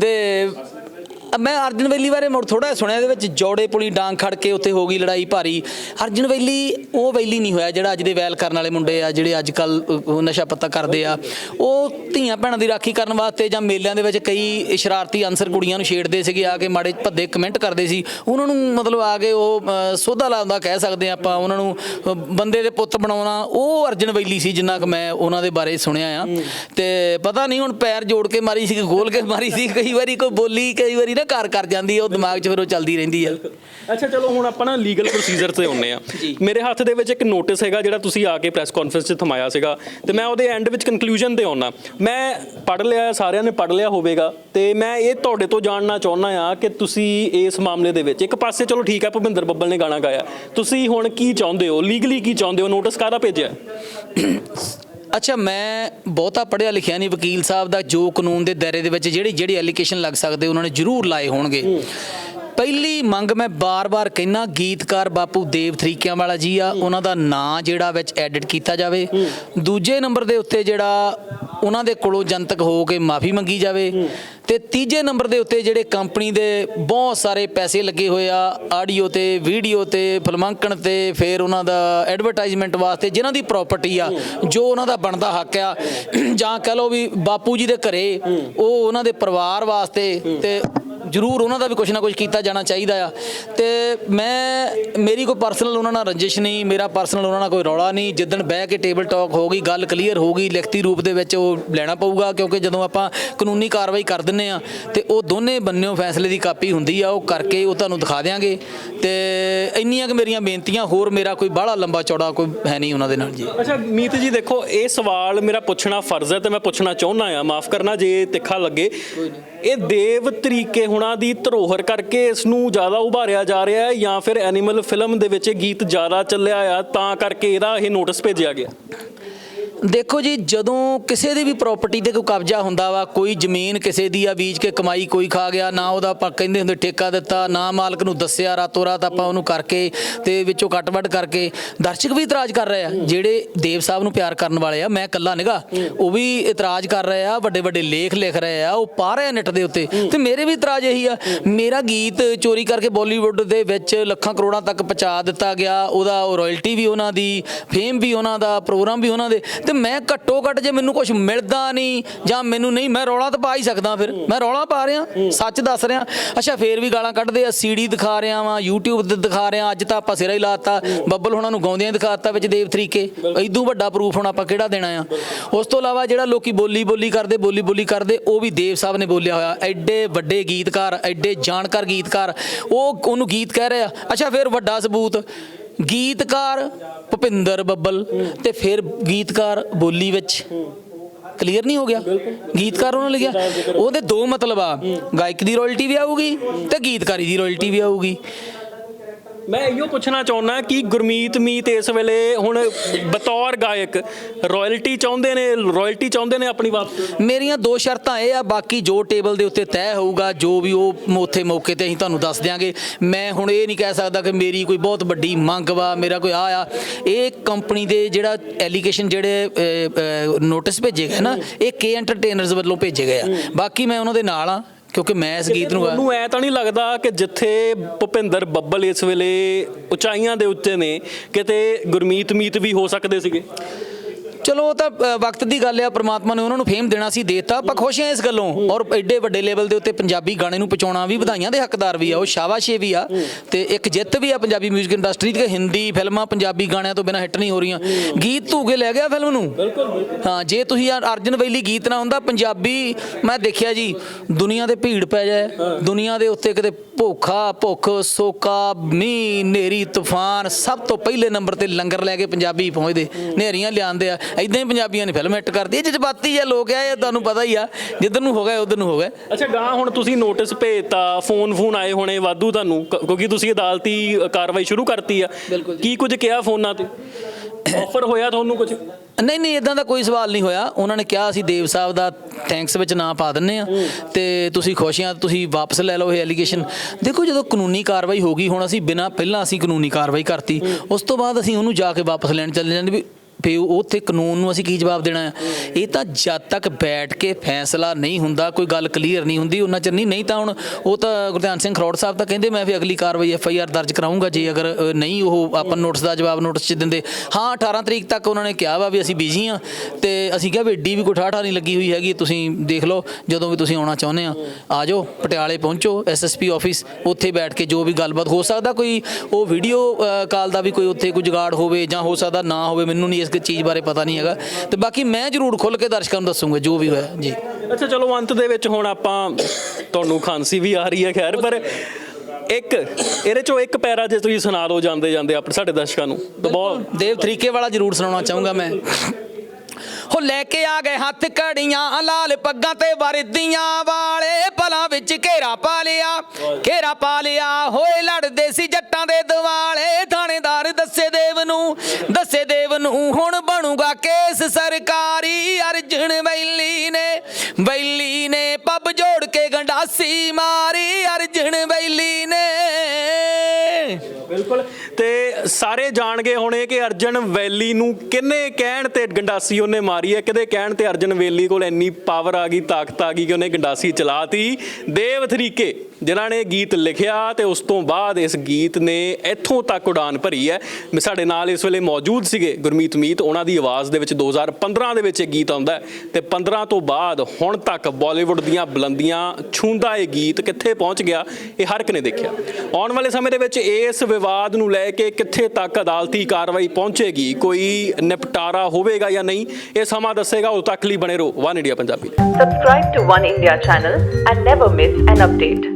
ਤੇ ਮੈਂ ਅਰਜਨ ਵੈਲੀ ਬਾਰੇ ਮੁੜ ਥੋੜਾ ਸੁਣਿਆ ਇਹਦੇ ਵਿੱਚ ਜੋੜੇ ਪੁਲੀ ਡਾਂਗ ਖੜ ਕੇ ਉੱਥੇ ਹੋ ਗਈ ਲੜਾਈ ਭਾਰੀ। ਅਰਜਨ ਵੈਲੀ ਉਹ ਵੈਲੀ ਨਹੀਂ ਹੋਇਆ ਜਿਹੜਾ ਅੱਜ ਦੇ ਵੈਲ ਕਰਨ ਵਾਲੇ ਮੁੰਡੇ ਆ ਜਿਹੜੇ ਅੱਜ ਕੱਲ ਨਸ਼ਾ ਪੱਤਾ ਕਰਦੇ ਆ। ਉਹ ਧੀਆਂ ਭੈਣਾਂ ਦੀ ਰਾਖੀ ਕਰਨ ਵਾਸਤੇ ਜਾਂ ਮੇਲਿਆਂ ਦੇ ਵਿੱਚ ਕਈ ਸ਼ਰਾਰਤੀ ਅਨਸਰ ਕੁੜੀਆਂ ਨੂੰ ਛੇੜਦੇ ਸੀਗੇ ਆ ਕੇ ਮਾੜੇ ਭੱਦੇ ਕਮੈਂਟ ਕਰਦੇ ਸੀ। ਉਹਨਾਂ ਨੂੰ ਮਤਲਬ ਆ ਕੇ ਉਹ ਸੋਧਾ ਲਾਉਂਦਾ ਕਹਿ ਸਕਦੇ ਆ ਆਪਾਂ ਉਹਨਾਂ ਨੂੰ ਬੰਦੇ ਦੇ ਪੁੱਤ ਬਣਾਉਣਾ ਉਹ ਅਰਜਨ ਵੈਲੀ ਸੀ ਜਿੰਨਾ ਕਿ ਮੈਂ ਉਹਨਾਂ ਦੇ ਬਾਰੇ ਸੁਣਿਆ ਆ। ਤੇ ਪਤਾ ਨਹੀਂ ਹੁਣ ਪੈਰ ਜੋੜ ਕੇ ਮਾਰੀ ਸੀ ਕਿ ਖੋਲ ਕੇ ਮਾਰੀ ਸੀ ਕਈ ਵਾਰੀ ਕੋਈ ਬੋਲੀ ਕਈ ਵਾਰੀ ਨਾ ਘਰ ਕਰ ਜਾਂਦੀ ਹੈ ਉਹ ਦਿਮਾਗ 'ਚ ਫਿਰ ਉਹ ਚੱਲਦੀ ਰਹਿੰਦੀ ਆ। ਅੱਛਾ ਚਲੋ ਹੁਣ ਆਪਾਂ ਨਾ ਲੀਗਲ ਪ੍ਰੋਸੀਜਰ ਤੇ ਆਉਂਦੇ ਆ। ਮੇਰੇ ਹੱਥ ਦੇ ਵਿੱਚ ਇੱਕ ਨੋਟਿਸ ਹੈਗਾ ਜਿਹੜਾ ਤੁਸੀਂ ਆ ਕੇ ਪ੍ਰੈਸ ਕਾਨਫਰੰਸ 'ਚ ਥਮਾਇਆ ਸੀਗਾ। ਤੇ ਮੈਂ ਉਹਦੇ ਐਂਡ ਵਿੱਚ ਕਨਕਲੂਜਨ ਤੇ ਆਉਣਾ ਮੈਂ ਪੜ੍ਹ ਲਿਆ ਸਾਰਿਆਂ ਨੇ ਪੜ੍ਹ ਲਿਆ ਹੋਵੇਗਾ। ਤੇ ਮੈਂ ਇਹ ਤੁਹਾਡੇ ਤੋਂ ਜਾਣਨਾ ਚਾਹੁੰਦਾ ਆ ਕਿ ਤੁਸੀਂ ਇਸ ਮਾਮਲੇ ਦੇ ਵਿੱਚ ਇੱਕ ਪਾਸੇ ਚਲੋ ਠੀਕ ਹੈ ਭੁਪਿੰਦਰ ਬੱਬਲ ਨੇ ਗਾਣਾ ਗਾਇਆ। ਤੁਸੀਂ ਹੁਣ ਕੀ ਚਾਹੁੰਦੇ ਹੋ? ਲੀਗਲੀ ਕੀ ਚਾਹੁੰਦੇ ਹੋ? ਨੋਟਿਸ ਕਾਹਦਾ ਭੇਜਿਆ? ਅੱਛਾ, ਮੈਂ ਬਹੁਤਾ ਪੜ੍ਹਿਆ ਲਿਖਿਆ ਨਹੀਂ ਵਕੀਲ ਸਾਹਿਬ ਦਾ ਜੋ ਕਾਨੂੰਨ ਦੇ ਦਾਇਰੇ ਦੇ ਵਿੱਚ ਜਿਹੜੀ ਜਿਹੜੀ ਐਲੀਗੇਸ਼ਨ ਲੱਗ ਸਕਦੇ, ਉਹਨਾਂ ਨੇ ਜ਼ਰੂਰ ਲਾਏ ਹੋਣਗੇ। ਪਹਿਲੀ ਮੰਗ ਮੈਂ ਬਾਰ-ਬਾਰ ਕਹਿਣਾ ਗੀਤਕਾਰ ਬਾਪੂ ਦੇਵ ਥਰੀਕਿਆਂ ਵਾਲਾ ਜੀ ਆ ਉਹਨਾਂ ਦਾ ਨਾਂ ਜਿਹੜਾ ਵਿੱਚ ਐਡਿਟ ਕੀਤਾ ਜਾਵੇ। ਦੂਜੇ ਨੰਬਰ ਦੇ ਉੱਤੇ ਜਿਹੜਾ ਉਹਨਾਂ ਦੇ ਕੋਲੋਂ ਜਨਤਕ ਹੋ ਕੇ ਮਾਫੀ ਮੰਗੀ ਜਾਵੇ। ਤੇ ਤੀਜੇ ਨੰਬਰ ਦੇ ਉੱਤੇ ਜਿਹੜੇ ਕੰਪਨੀ ਦੇ ਬਹੁਤ ਸਾਰੇ ਪੈਸੇ ਲੱਗੇ ਹੋਏ ਆ ਆਡੀਓ ਤੇ ਵੀਡੀਓ ਤੇ ਫਿਲਮਾਂਕਣ ਤੇ ਫਿਰ ਉਹਨਾਂ ਦਾ ਐਡਵਰਟਾਈਜ਼ਮੈਂਟ ਵਾਸਤੇ ਜਿਨ੍ਹਾਂ ਦੀ ਪ੍ਰਾਪਰਟੀ ਆ ਜੋ ਉਹਨਾਂ ਦਾ ਬਣਦਾ ਹੱਕ ਆ। ਜਾਂ ਕਹ ਲਓ ਵੀ ਬਾਪੂ ਜੀ ਦੇ ਘਰੇ ਉਹ ਉਹਨਾਂ ਦੇ ਪਰਿਵਾਰ ਵਾਸਤੇ ਤੇ ਜ਼ਰੂਰ ਉਹਨਾਂ ਦਾ ਵੀ ਕੁਝ ਨਾ ਕੁਝ ਕੀਤਾ ਜਾਣਾ ਚਾਹੀਦਾ ਆ। ਤੇ ਮੈਂ ਮੇਰੀ ਕੋਈ ਪਰਸਨਲ ਉਹਨਾਂ ਨਾਲ ਰੰਜਿਸ਼ ਨਹੀਂ ਮੇਰਾ ਪਰਸਨਲ ਉਹਨਾਂ ਨਾਲ ਕੋਈ ਰੌਲਾ ਨਹੀਂ। ਜਿੱਦਣ ਬਹਿ ਕੇ ਟੇਬਲ ਟਾਕ ਹੋ ਗਈ ਗੱਲ ਕਲੀਅਰ ਹੋ ਗਈ ਲਿਖਤੀ ਰੂਪ ਦੇ ਵਿੱਚ ਉਹ ਲੈਣਾ ਪਊਗਾ ਕਿਉਂਕਿ ਜਦੋਂ ਆਪਾਂ ਕਾਨੂੰਨੀ ਕਾਰਵਾਈ ਕਰ ਦਿੰਨੇ ਆ ਤੇ ਉਹ ਦੋਨੇ ਬੰਨਿਓ ਫੈਸਲੇ ਦੀ ਕਾਪੀ ਹੁੰਦੀ ਆ ਉਹ ਕਰਕੇ ਉਹ ਤੁਹਾਨੂੰ ਦਿਖਾ ਦਿਆਂਗੇ। ਤੇ ਇੰਨੀਆਂ ਕਿ ਮੇਰੀਆਂ ਬੇਨਤੀਆਂ ਹੋਰ ਮੇਰਾ ਕੋਈ ਬਾਹਲਾ ਲੰਬਾ ਚੌੜਾ ਕੋਈ ਹੈ ਨਹੀਂ ਉਹਨਾਂ ਦੇ ਨਾਲ ਜੀ। ਅੱਛਾ ਮੀਤ ਜੀ ਦੇਖੋ ਇਹ ਸਵਾਲ ਮੇਰਾ ਪੁੱਛਣਾ ਫਰਜ਼ ਹੈ ਤੇ ਮੈਂ ਪੁੱਛਣਾ ਚਾਹੁੰਦਾ ਆ ਮਾਫ ਕਰਨਾ ਜੇ ਤਿੱਖਾ ਲੱਗੇ। ਇਹ ਦੇਵ ਤਰੀਕੇ ਹੁਣਾਂ ਦੀ ਧਰੋਹਰ ਕਰਕੇ ਇਸ ਨੂੰ ਜ਼ਿਆਦਾ ਉਭਾਰਿਆ ਜਾ ਰਿਹਾ ਹੈ ਜਾਂ ਫਿਰ ਐਨੀਮਲ ਫਿਲਮ ਦੇ ਵਿੱਚ ਇਹ ਗੀਤ ਜ਼ਿਆਦਾ ਚੱਲਿਆ ਆ ਤਾਂ ਕਰਕੇ ਇਹਦਾ ਇਹ ਨੋਟਿਸ ਭੇਜਿਆ ਗਿਆ। ਦੇਖੋ ਜੀ, ਜਦੋਂ ਕਿਸੇ ਦੀ ਵੀ ਪ੍ਰਾਪਰਟੀ ਤੇ ਕੋਈ ਕਬਜ਼ਾ ਹੁੰਦਾ ਵਾ, ਕੋਈ ਜ਼ਮੀਨ ਕਿਸੇ ਦੀ ਆ, ਬੀਜ ਕੇ ਕਮਾਈ ਕੋਈ ਖਾ ਗਿਆ, ਨਾ ਉਹਦਾ ਆਪਾਂ ਕਹਿੰਦੇ ਹੁੰਦੇ ਠੇਕਾ ਦਿੱਤਾ, ਨਾ ਮਾਲਕ ਨੂੰ ਦੱਸਿਆ ਰਾਤੋਂ ਰਾਤ ਆਪਾਂ ਉਹਨੂੰ ਕਰਕੇ ਤੇ ਵਿੱਚੋਂ ਕੱਟ-ਵੱਟ ਕਰਕੇ ਦਰਸ਼ਕ ਵੀ ਇਤਰਾਜ਼ ਕਰ ਰਹੇ ਆ, ਜਿਹੜੇ ਦੇਵ ਸਾਹਿਬ ਨੂੰ ਪਿਆਰ ਕਰਨ ਵਾਲੇ ਆ, ਮੈਂ ਇਕੱਲਾ ਨਿਗਾ, ਉਹ ਵੀ ਇਤਰਾਜ਼ ਕਰ ਰਹੇ ਆ, ਵੱਡੇ ਵੱਡੇ ਲੇਖ ਲਿਖ ਰਹੇ ਆ, ਉਹ ਪਾ ਰਹੇ ਆ ਨੈਟ ਦੇ ਉੱਤੇ, ਤੇ ਮੇਰੇ ਵੀ ਇਤਰਾਜ਼ ਇਹੀ ਆ, ਮੇਰਾ ਗੀਤ ਚੋਰੀ ਕਰਕੇ ਬਾਲੀਵੁੱਡ ਦੇ ਵਿੱਚ ਲੱਖਾਂ ਕਰੋੜਾਂ ਤੱਕ ਪਹੁੰਚਾ ਦਿੱਤਾ ਗਿਆ, ਉਹਦਾ ਰਾਇਲਟੀ ਵੀ ਉਹਨਾਂ ਦੀ ਫੇਮ ਵੀ ਉਹਨਾਂ ਦਾ ਪ੍ਰੋਗਰਾਮ ਵੀ ਉਹਨਾਂ ਦੇ ਤੇ ਮੈਂ ਘੱਟੋ ਘੱਟ ਜੇ ਮੈਨੂੰ ਕੁਝ ਮਿਲਦਾ ਨਹੀਂ ਜਾਂ ਮੈਨੂੰ ਨਹੀਂ ਮੈਂ ਰੌਲਾ ਤਾਂ ਪਾ ਹੀ ਸਕਦਾ ਫਿਰ। ਮੈਂ ਰੌਲਾ ਪਾ ਰਿਹਾ ਸੱਚ ਦੱਸ ਰਿਹਾ। ਅੱਛਾ ਫੇਰ ਵੀ ਗਾਲਾਂ ਕੱਢਦੇ ਆ ਸੀਡੀ ਦਿਖਾ ਰਿਹਾ ਵਾਂ YouTube ਤੇ ਦਿਖਾ ਰਿਹਾ ਅੱਜ ਤਾਂ ਆਪਾਂ ਸਿਰਾ ਹੀ ਲਾਤਾ ਬੱਬਲ ਹੁਣਾਂ ਨੂੰ ਗਾਉਂਦਿਆਂ ਦਿਖਾਤਾ ਵਿੱਚ ਦੇਵ ਤਰੀਕੇ। ਇਦੋਂ ਵੱਡਾ ਪ੍ਰੂਫ ਹੁਣ ਆਪਾਂ ਕਿਹੜਾ ਦੇਣਾ ਆ? ਉਸ ਤੋਂ ਇਲਾਵਾ ਜਿਹੜਾ ਲੋਕੀ ਬੋਲੀ ਬੋਲੀ ਕਰਦੇ ਬੋਲੀ ਬੋਲੀ ਕਰਦੇ ਉਹ ਵੀ ਦੇਵ ਸਾਹਿਬ ਨੇ ਬੋਲਿਆ ਹੋਇਆ। ਐਡੇ ਵੱਡੇ ਗੀਤਕਾਰ ਐਡੇ ਜਾਣਕਾਰ ਗੀਤਕਾਰ ਉਹ ਉਹਨੂੰ ਗੀਤ ਕਹਿ ਰਹੇ ਅੱਛਾ ਫਿਰ ਵੱਡਾ ਸਬੂਤ। ਗੀਤਕਾਰ ਭੁਪਿੰਦਰ ਬੱਬਲ ਤੇ ਫਿਰ ਗੀਤਕਾਰ ਬੋਲੀ ਵਿੱਚ ਕਲੀਅਰ ਨਹੀਂ ਹੋ ਗਿਆ। ਗੀਤਕਾਰ ਉਹਨਾਂ ਲਿਖਿਆ। ਉਹਦੇ ਦੋ ਮਤਲਬ ਆ। ਗਾਇਕ ਦੀ ਰਾਇਲਟੀ ਵੀ ਆਊਗੀ ਤੇ ਗੀਤਕਾਰੀ ਦੀ ਰਾਇਲਟੀ ਵੀ ਆਊਗੀ। ਮੈਂ ਇਹੋ ਪੁੱਛਣਾ ਚਾਹੁੰਦਾ ਕਿ ਗੁਰਮੀਤ ਮੀਤ ਇਸ ਵੇਲੇ ਹੁਣ ਬਤੌਰ ਗਾਇਕ ਰਾਇਲਟੀ ਚਾਹੁੰਦੇ ਨੇ ਰਾਇਲਟੀ ਚਾਹੁੰਦੇ ਨੇ ਆਪਣੀ ਵਾਪਸ ਮੇਰੀਆਂ ਦੋ ਸ਼ਰਤਾਂ ਇਹ ਆ ਬਾਕੀ ਜੋ ਟੇਬਲ ਦੇ ਉੱਤੇ ਤੈਅ ਹੋਊਗਾ ਜੋ ਵੀ ਉਹ ਉੱਥੇ ਮੌਕੇ ਤੇ ਅਸੀਂ ਤੁਹਾਨੂੰ ਦੱਸ ਦਿਆਂਗੇ। ਮੈਂ ਹੁਣ ਇਹ ਨਹੀਂ ਕਹਿ ਸਕਦਾ ਕਿ ਮੇਰੀ ਕੋਈ ਬਹੁਤ ਵੱਡੀ ਮੰਗ ਵਾ ਮੇਰਾ ਕੋਈ ਆ ਆ। ਇਹ ਕੰਪਨੀ ਦੇ ਜਿਹੜਾ ਐਲੀਗੇਸ਼ਨ ਜਿਹੜੇ ਨੋਟਿਸ ਭੇਜੇ ਗਏ ਨਾ ਇਹ ਕੇ ਐਂਟਰਟੇਨਰਸ ਵੱਲੋਂ ਭੇਜੇ ਗਏ ਆ। ਬਾਕੀ ਮੈਂ ਉਹਨਾਂ ਦੇ ਨਾਲ ਆ। ਕਿਉਂਕਿ ਮੈਂ ਇਸ ਗੀਤ ਨੂੰ ਗਾ- ਤੁਹਾਨੂੰ ਐ ਤਾਂ ਨਹੀਂ ਲੱਗਦਾ ਕਿ ਜਿੱਥੇ ਭੁਪਿੰਦਰ ਬੱਬਲ ਇਸ ਵੇਲੇ ਉਚਾਈਆਂ ਦੇ ਉੱਤੇ ਨੇ, ਕਿਤੇ ਗੁਰਮੀਤ ਮੀਤ ਵੀ ਹੋ ਸਕਦੇ ਸੀਗੇ? ਚਲੋ ਉਹ ਤਾਂ ਅ, ਵਕਤ ਦੀ ਗੱਲ ਆ ਪ੍ਰਮਾਤਮਾ ਨੇ ਉਹਨਾਂ ਨੂੰ ਫੇਮ ਦੇਣਾ ਸੀ ਦੇਤਾ ਆਪਾਂ ਖੁਸ਼ ਹਾਂ ਇਸ ਗੱਲੋਂ। ਔਰ ਐਡੇ ਵੱਡੇ ਲੈਵਲ ਦੇ ਉੱਤੇ ਪੰਜਾਬੀ ਗਾਣੇ ਨੂੰ ਪਹੁੰਚਾਉਣਾ ਵੀ ਵਧਾਈਆਂ ਦੇ ਹੱਕਦਾਰ ਵੀ ਆ ਉਹ ਸ਼ਾਬਾਸ਼ੇ ਵੀ ਆ। ਤੇ ਇੱਕ ਜਿੱਤ ਵੀ ਆ ਪੰਜਾਬੀ 뮤직 ਇੰਡਸਟਰੀ ਦੀ ਕਿ ਹਿੰਦੀ ਫਿਲਮਾਂ ਪੰਜਾਬੀ ਗਾਣਿਆਂ ਤੋਂ ਬਿਨਾਂ ਹਿੱਟ ਨਹੀਂ ਹੋ ਰਹੀਆਂ। ਗੀਤ ਧੂਗੇ ਲੈ ਗਿਆ ਫਿਲਮ ਨੂੰ? ਹਾਂ ਜੇ ਤੁਸੀਂ ਯਾਰ ਅਰਜਨ ਵੈਲੀ ਗੀਤ ਨਾ ਹੁੰਦਾ ਪੰਜਾਬੀ ਮੈਂ ਦੇਖਿਆ ਜੀ ਦੁਨੀਆ ਦੇ ਭੀੜ ਪੈ ਜਾਏ ਦੁਨੀਆ ਦੇ ਉੱਤੇ ਕਿਤੇ ਭੁੱਖਾ ਭੁੱਖ ਸੋਕਾ ਮੀਂਹ ਨੇਰੀ ਤੂਫਾਨ ਸਭ ਤੋਂ ਪਹਿਲੇ ਨੰਬਰ ਤੇ ਲੰਗਰ ਲੈ ਕੇ ਪੰਜਾਬੀ ਪਹੁੰਚਦੇ ਨੇਰੀਆਂ ਲਿਆਂਦੇ ਆ। ਇਦਾਂ ਹੀ ਪੰਜਾਬੀਆਂ ਨੇ ਫਿਲਮ ਹਿੱਟ ਕਰਦੀ ਇਹ ਜਜ਼ਬਾਤੀ ਜਿਹਾ ਲੋਕ ਆ ਇਹ ਤੁਹਾਨੂੰ ਪਤਾ ਹੀ ਆ ਜਿੱਧਰ ਨੂੰ ਹੋ ਗਿਆ ਉਧਰ ਨੂੰ ਹੋ ਗਿਆ। ਅੱਛਾ ਗਾਂ ਹੁਣ ਤੁਸੀਂ ਨੋਟਿਸ ਭੇਜਤਾ ਫੋਨ ਫੋਨ ਆਏ ਹੋਣੇ ਵਾਧੂ ਤੁਹਾਨੂੰ ਕਿਉਂਕਿ ਤੁਸੀਂ ਅਦਾਲਤੀ ਕਾਰਵਾਈ ਸ਼ੁਰੂ ਕਰਤੀ ਆ। ਜੀ। ਕੀ ਕੁਝ ਕਿਹਾ ਫੋਨਾਂ ਤੇ? ਆਫਰ ਹੋਇਆ ਤੁਹਾਨੂੰ ਕੁਝ ਨਹੀਂ ਨਹੀਂ ਇਦਾਂ ਦਾ ਕੋਈ ਸਵਾਲ ਨਹੀਂ ਹੋਇਆ। ਉਹਨਾਂ ਨੇ ਕਿਹਾ ਅਸੀਂ ਦੇਵ ਸਾਹਿਬ ਦਾ ਥੈਂਕਸ ਵਿੱਚ ਨਾਂ ਪਾ ਦਿੰਨੇ ਆ ਤੇ ਤੁਸੀਂ ਖੁਸ਼ ਆ ਤੁਸੀਂ ਵਾਪਸ ਲੈ ਲਓ ਇਹ ਐਲੀਗੇਸ਼ਨ ਦੇਖੋ ਜਦੋਂ ਕਾਨੂੰਨੀ ਕਾਰਵਾਈ ਹੋ ਗਈ ਹੁਣ ਅਸੀਂ ਬਿਨਾਂ ਪਹਿਲਾਂ ਅਸੀਂ ਕਾਨੂੰਨੀ ਕਾਰਵਾਈ ਕਰਤੀ ਉਸ ਤੋਂ ਬਾਅਦ ਅਸੀਂ ਉਹਨੂੰ ਜਾ ਕੇ ਵਾਪਸ ਲੈਣ ਚੱਲੇ ਜਾਂਦੇ ਵੀ ਫੇ ਉੱਥੇ ਕਾਨੂੰਨ ਨੂੰ ਅਸੀਂ ਕੀ ਜਵਾਬ ਦੇਣਾ ਹੈ? ਇਹ ਤਾਂ ਜਦ ਤੱਕ ਬੈਠ ਕੇ ਫੈਸਲਾ ਨਹੀਂ ਹੁੰਦਾ, ਕੋਈ ਗੱਲ ਕਲੀਅਰ ਨਹੀਂ ਹੁੰਦੀ ਉਹਨਾਂ ਚਿਰ ਨਹੀਂ ਨਹੀਂ ਤਾਂ ਹੁਣ ਉਹ ਤਾਂ ਗੁਰਧਿਆਨ ਸਿੰਘ ਖਰੋੜ ਸਾਹਿਬ ਤਾਂ ਕਹਿੰਦੇ, ਮੈਂ ਵੀ ਅਗਲੀ ਕਾਰਵਾਈ ਐਫ ਆਈ ਆਰ ਦਰਜ ਕਰਾਉਂਗਾ ਜੇ ਅਗਰ ਨਹੀਂ ਉਹ ਆਪਾਂ ਨੋਟਿਸ ਦਾ ਜਵਾਬ ਨੋਟਿਸ 'ਚ ਦਿੰਦੇ। ਹਾਂ 18 ਤਰੀਕ ਤੱਕ ਉਹਨਾਂ ਨੇ ਕਿਹਾ ਵਾ ਵੀ ਅਸੀਂ ਬਿਜ਼ੀ ਆ ਤੇ ਅਸੀਂ ਕਿਹਾ ਵੀ ਏਡੀ ਵੀ ਕੋਈ ਠਾਠਾ ਨਹੀਂ ਲੱਗੀ ਹੋਈ ਹੈਗੀ, ਤੁਸੀਂ ਦੇਖ ਲਓ, ਜਦੋਂ ਵੀ ਤੁਸੀਂ ਆਉਣਾ ਚਾਹੁੰਦੇ ਆ ਆ ਜਾਓ, ਪਟਿਆਲੇ ਪਹੁੰਚੋ ਐਸਐਸਪੀ ਆਫਿਸ ਉੱਥੇ ਬੈਠ ਕੇ ਜੋ ਵੀ ਗੱਲਬਾਤ, ਹੋ ਸਕਦਾ ਕੋਈ ਉਹ ਵੀਡੀਓ ਕਾਲ ਦਾ ਵੀ ਕੋਈ ਉੱਥੇ ਕੋਈ ਜੁਗਾੜ ਹੋਵੇ ਜਾਂ ਹੋ ਸਕਦਾ ਨਾ ਹੋਵੇ, ਮੈਨੂੰ ਨਹੀਂ ਇਸ ਚੀਜ਼ ਬਾਰੇ ਪਤਾ ਨਹੀਂ ਹੈਗਾ। ਤੇ ਬਾਕੀ ਮੈਂ ਜ਼ਰੂਰ ਖੁੱਲ ਕੇ ਦਰਸ਼ਕਾਂ ਨੂੰ ਦੱਸੂਗਾ ਜੋ ਵੀ ਹੋਇਆ। ਜੀ। ਅੱਛਾ ਚਲੋ ਅੰਤ ਦੇ ਵਿੱਚ ਹੁਣ ਆਪਾਂ ਤੁਹਾਨੂੰ ਖਾਂਸੀ ਵੀ ਆ ਰਹੀ ਹੈ ਖੈਰ ਪਰ ਇੱਕ ਇਹਦੇ ਚੋਂ ਇੱਕ ਪੈਰਾ ਜੇ ਤੁਸੀਂ ਸੁਣਾ ਦਿਓ ਜਾਂਦੇ ਜਾਂਦੇ ਆਪਣੇ ਸਾਡੇ ਦਰਸ਼ਕਾਂ ਨੂੰ। ਤਾਂ ਬਹੁਤ ਦੇਵ ਤਰੀਕੇ ਵਾਲਾ ਜ਼ਰੂਰ ਸੁਣਾਉਣਾ ਚਾਹੂੰਗਾ ਮੈਂ। ਹੋ ਲੈ ਕੇ ਆ ਗਏ ਹੱਥ ਕੜੀਆਂ ਲਾਲ ਪੱਗਾਂ ਤੇ ਵਰਦੀਆਂ ਵਾਲੇ ਭਲਾਂ ਵਿੱਚ ਘੇਰਾ ਪਾ ਲਿਆ, ਘੇਰਾ ਪਾ ਲਿਆ, ਹੋਏ ਲੜਦੇ ਸੀ ਜੱਟਾਂ ਦੇ ਦਿਵਾਲੇ, ਥਾਣੇਦਾਰ ਦੱਸੇ ਦੇਵ ਨੂੰ, ਦੱਸੇ ਦੇਵ ਨੂੰ, ਹੁਣ ਬਣੂਗਾ ਕੇਸ ਸਰਕਾਰੀ ਅਰਜਨ ਵੈਲੀ ਨੇ ਵੈਲੀ ਨੇ ਪੱਬ ਜੋੜ ਕੇ ਗੰਡਾਸੀ ਮਾਰੀ ਅਰਜਨ ਵੈਲੀ ਨੇ। ਬਿਲਕੁਲ। ਤੇ ਸਾਰੇ ਜਾਣਗੇ ਹੋਣੇ ਕਿ ਅਰਜਨ ਵੈਲੀ ਨੂੰ ਕਿੰਨੇ ਕਹਿਣ ਤੇ ਗੰਡਾਸੀ ਉਹਨੇ ਮਾਰੀ ਹੈ। ਕਿਹਦੇ ਕਹਿਣ ਤੇ ਅਰਜਨ ਵੈਲੀ ਕੋਲ ਇੰਨੀ ਪਾਵਰ ਆ ਗਈ, ਤਾਕਤ ਆ ਗਈ ਕਿ ਉਹਨੇ ਗੰਡਾਸੀ ਚਲਾਤੀ ਦੇਵ ਤਰੀਕੇ ਜਿਨ੍ਹਾਂ ਨੇ ਗੀਤ ਲਿਖਿਆ ਤੇ ਉਸ ਤੋਂ ਬਾਅਦ ਇਸ ਗੀਤ ਨੇ ਇੱਥੋਂ ਤੱਕ ਉਡਾਨ ਭਰੀ ਹੈ। ਮੈਂ ਸਾਡੇ ਨਾਲ ਇਸ ਵੇਲੇ ਮੌਜੂਦ ਸੀਗੇ ਗੁਰਮੀਤ ਮੀਤ। ਉਹਨਾਂ ਦੀ ਆਵਾਜ਼ ਦੇ ਵਿੱਚ 2015 ਦੇ ਵਿੱਚ ਇਹ ਗੀਤ ਆਉਂਦਾ ਹੈ ਤੇ 15 ਤੋਂ ਬਾਅਦ ਹੁਣ ਤੱਕ ਬਾਲੀਵੁੱਡ ਦੀਆਂ ਬੁਲੰਦੀਆਂ ਛੂੰਦਾ ਇਹ ਗੀਤ ਕਿੱਥੇ ਪਹੁੰਚ ਗਿਆ, ਇਹ ਹਰ ਇੱਕ ਨੇ ਦੇਖਿਆ। ਆਉਣ ਵਾਲੇ ਸਮੇਂ ਦੇ ਵਿੱਚ ਇਸ ਵਿਵਾਦ ਨੂੰ ਲੈ ਕੇ ਕਿੱਥੇ ਤੱਕ ਅਦਾਲਤੀ ਕਾਰਵਾਈ ਪਹੁੰਚੇਗੀ, ਕੋਈ ਨਿਪਟਾਰਾ ਹੋਵੇਗਾ ਜਾਂ ਨਹੀਂ, ਇਹ ਸਮਾਂ ਦੱਸੇਗਾ। ਉਦੋਂ ਤੱਕ ਲਈ ਬਣੇ ਰਹੋ, one India Punjabi Subscribe to One India channel and never miss an update.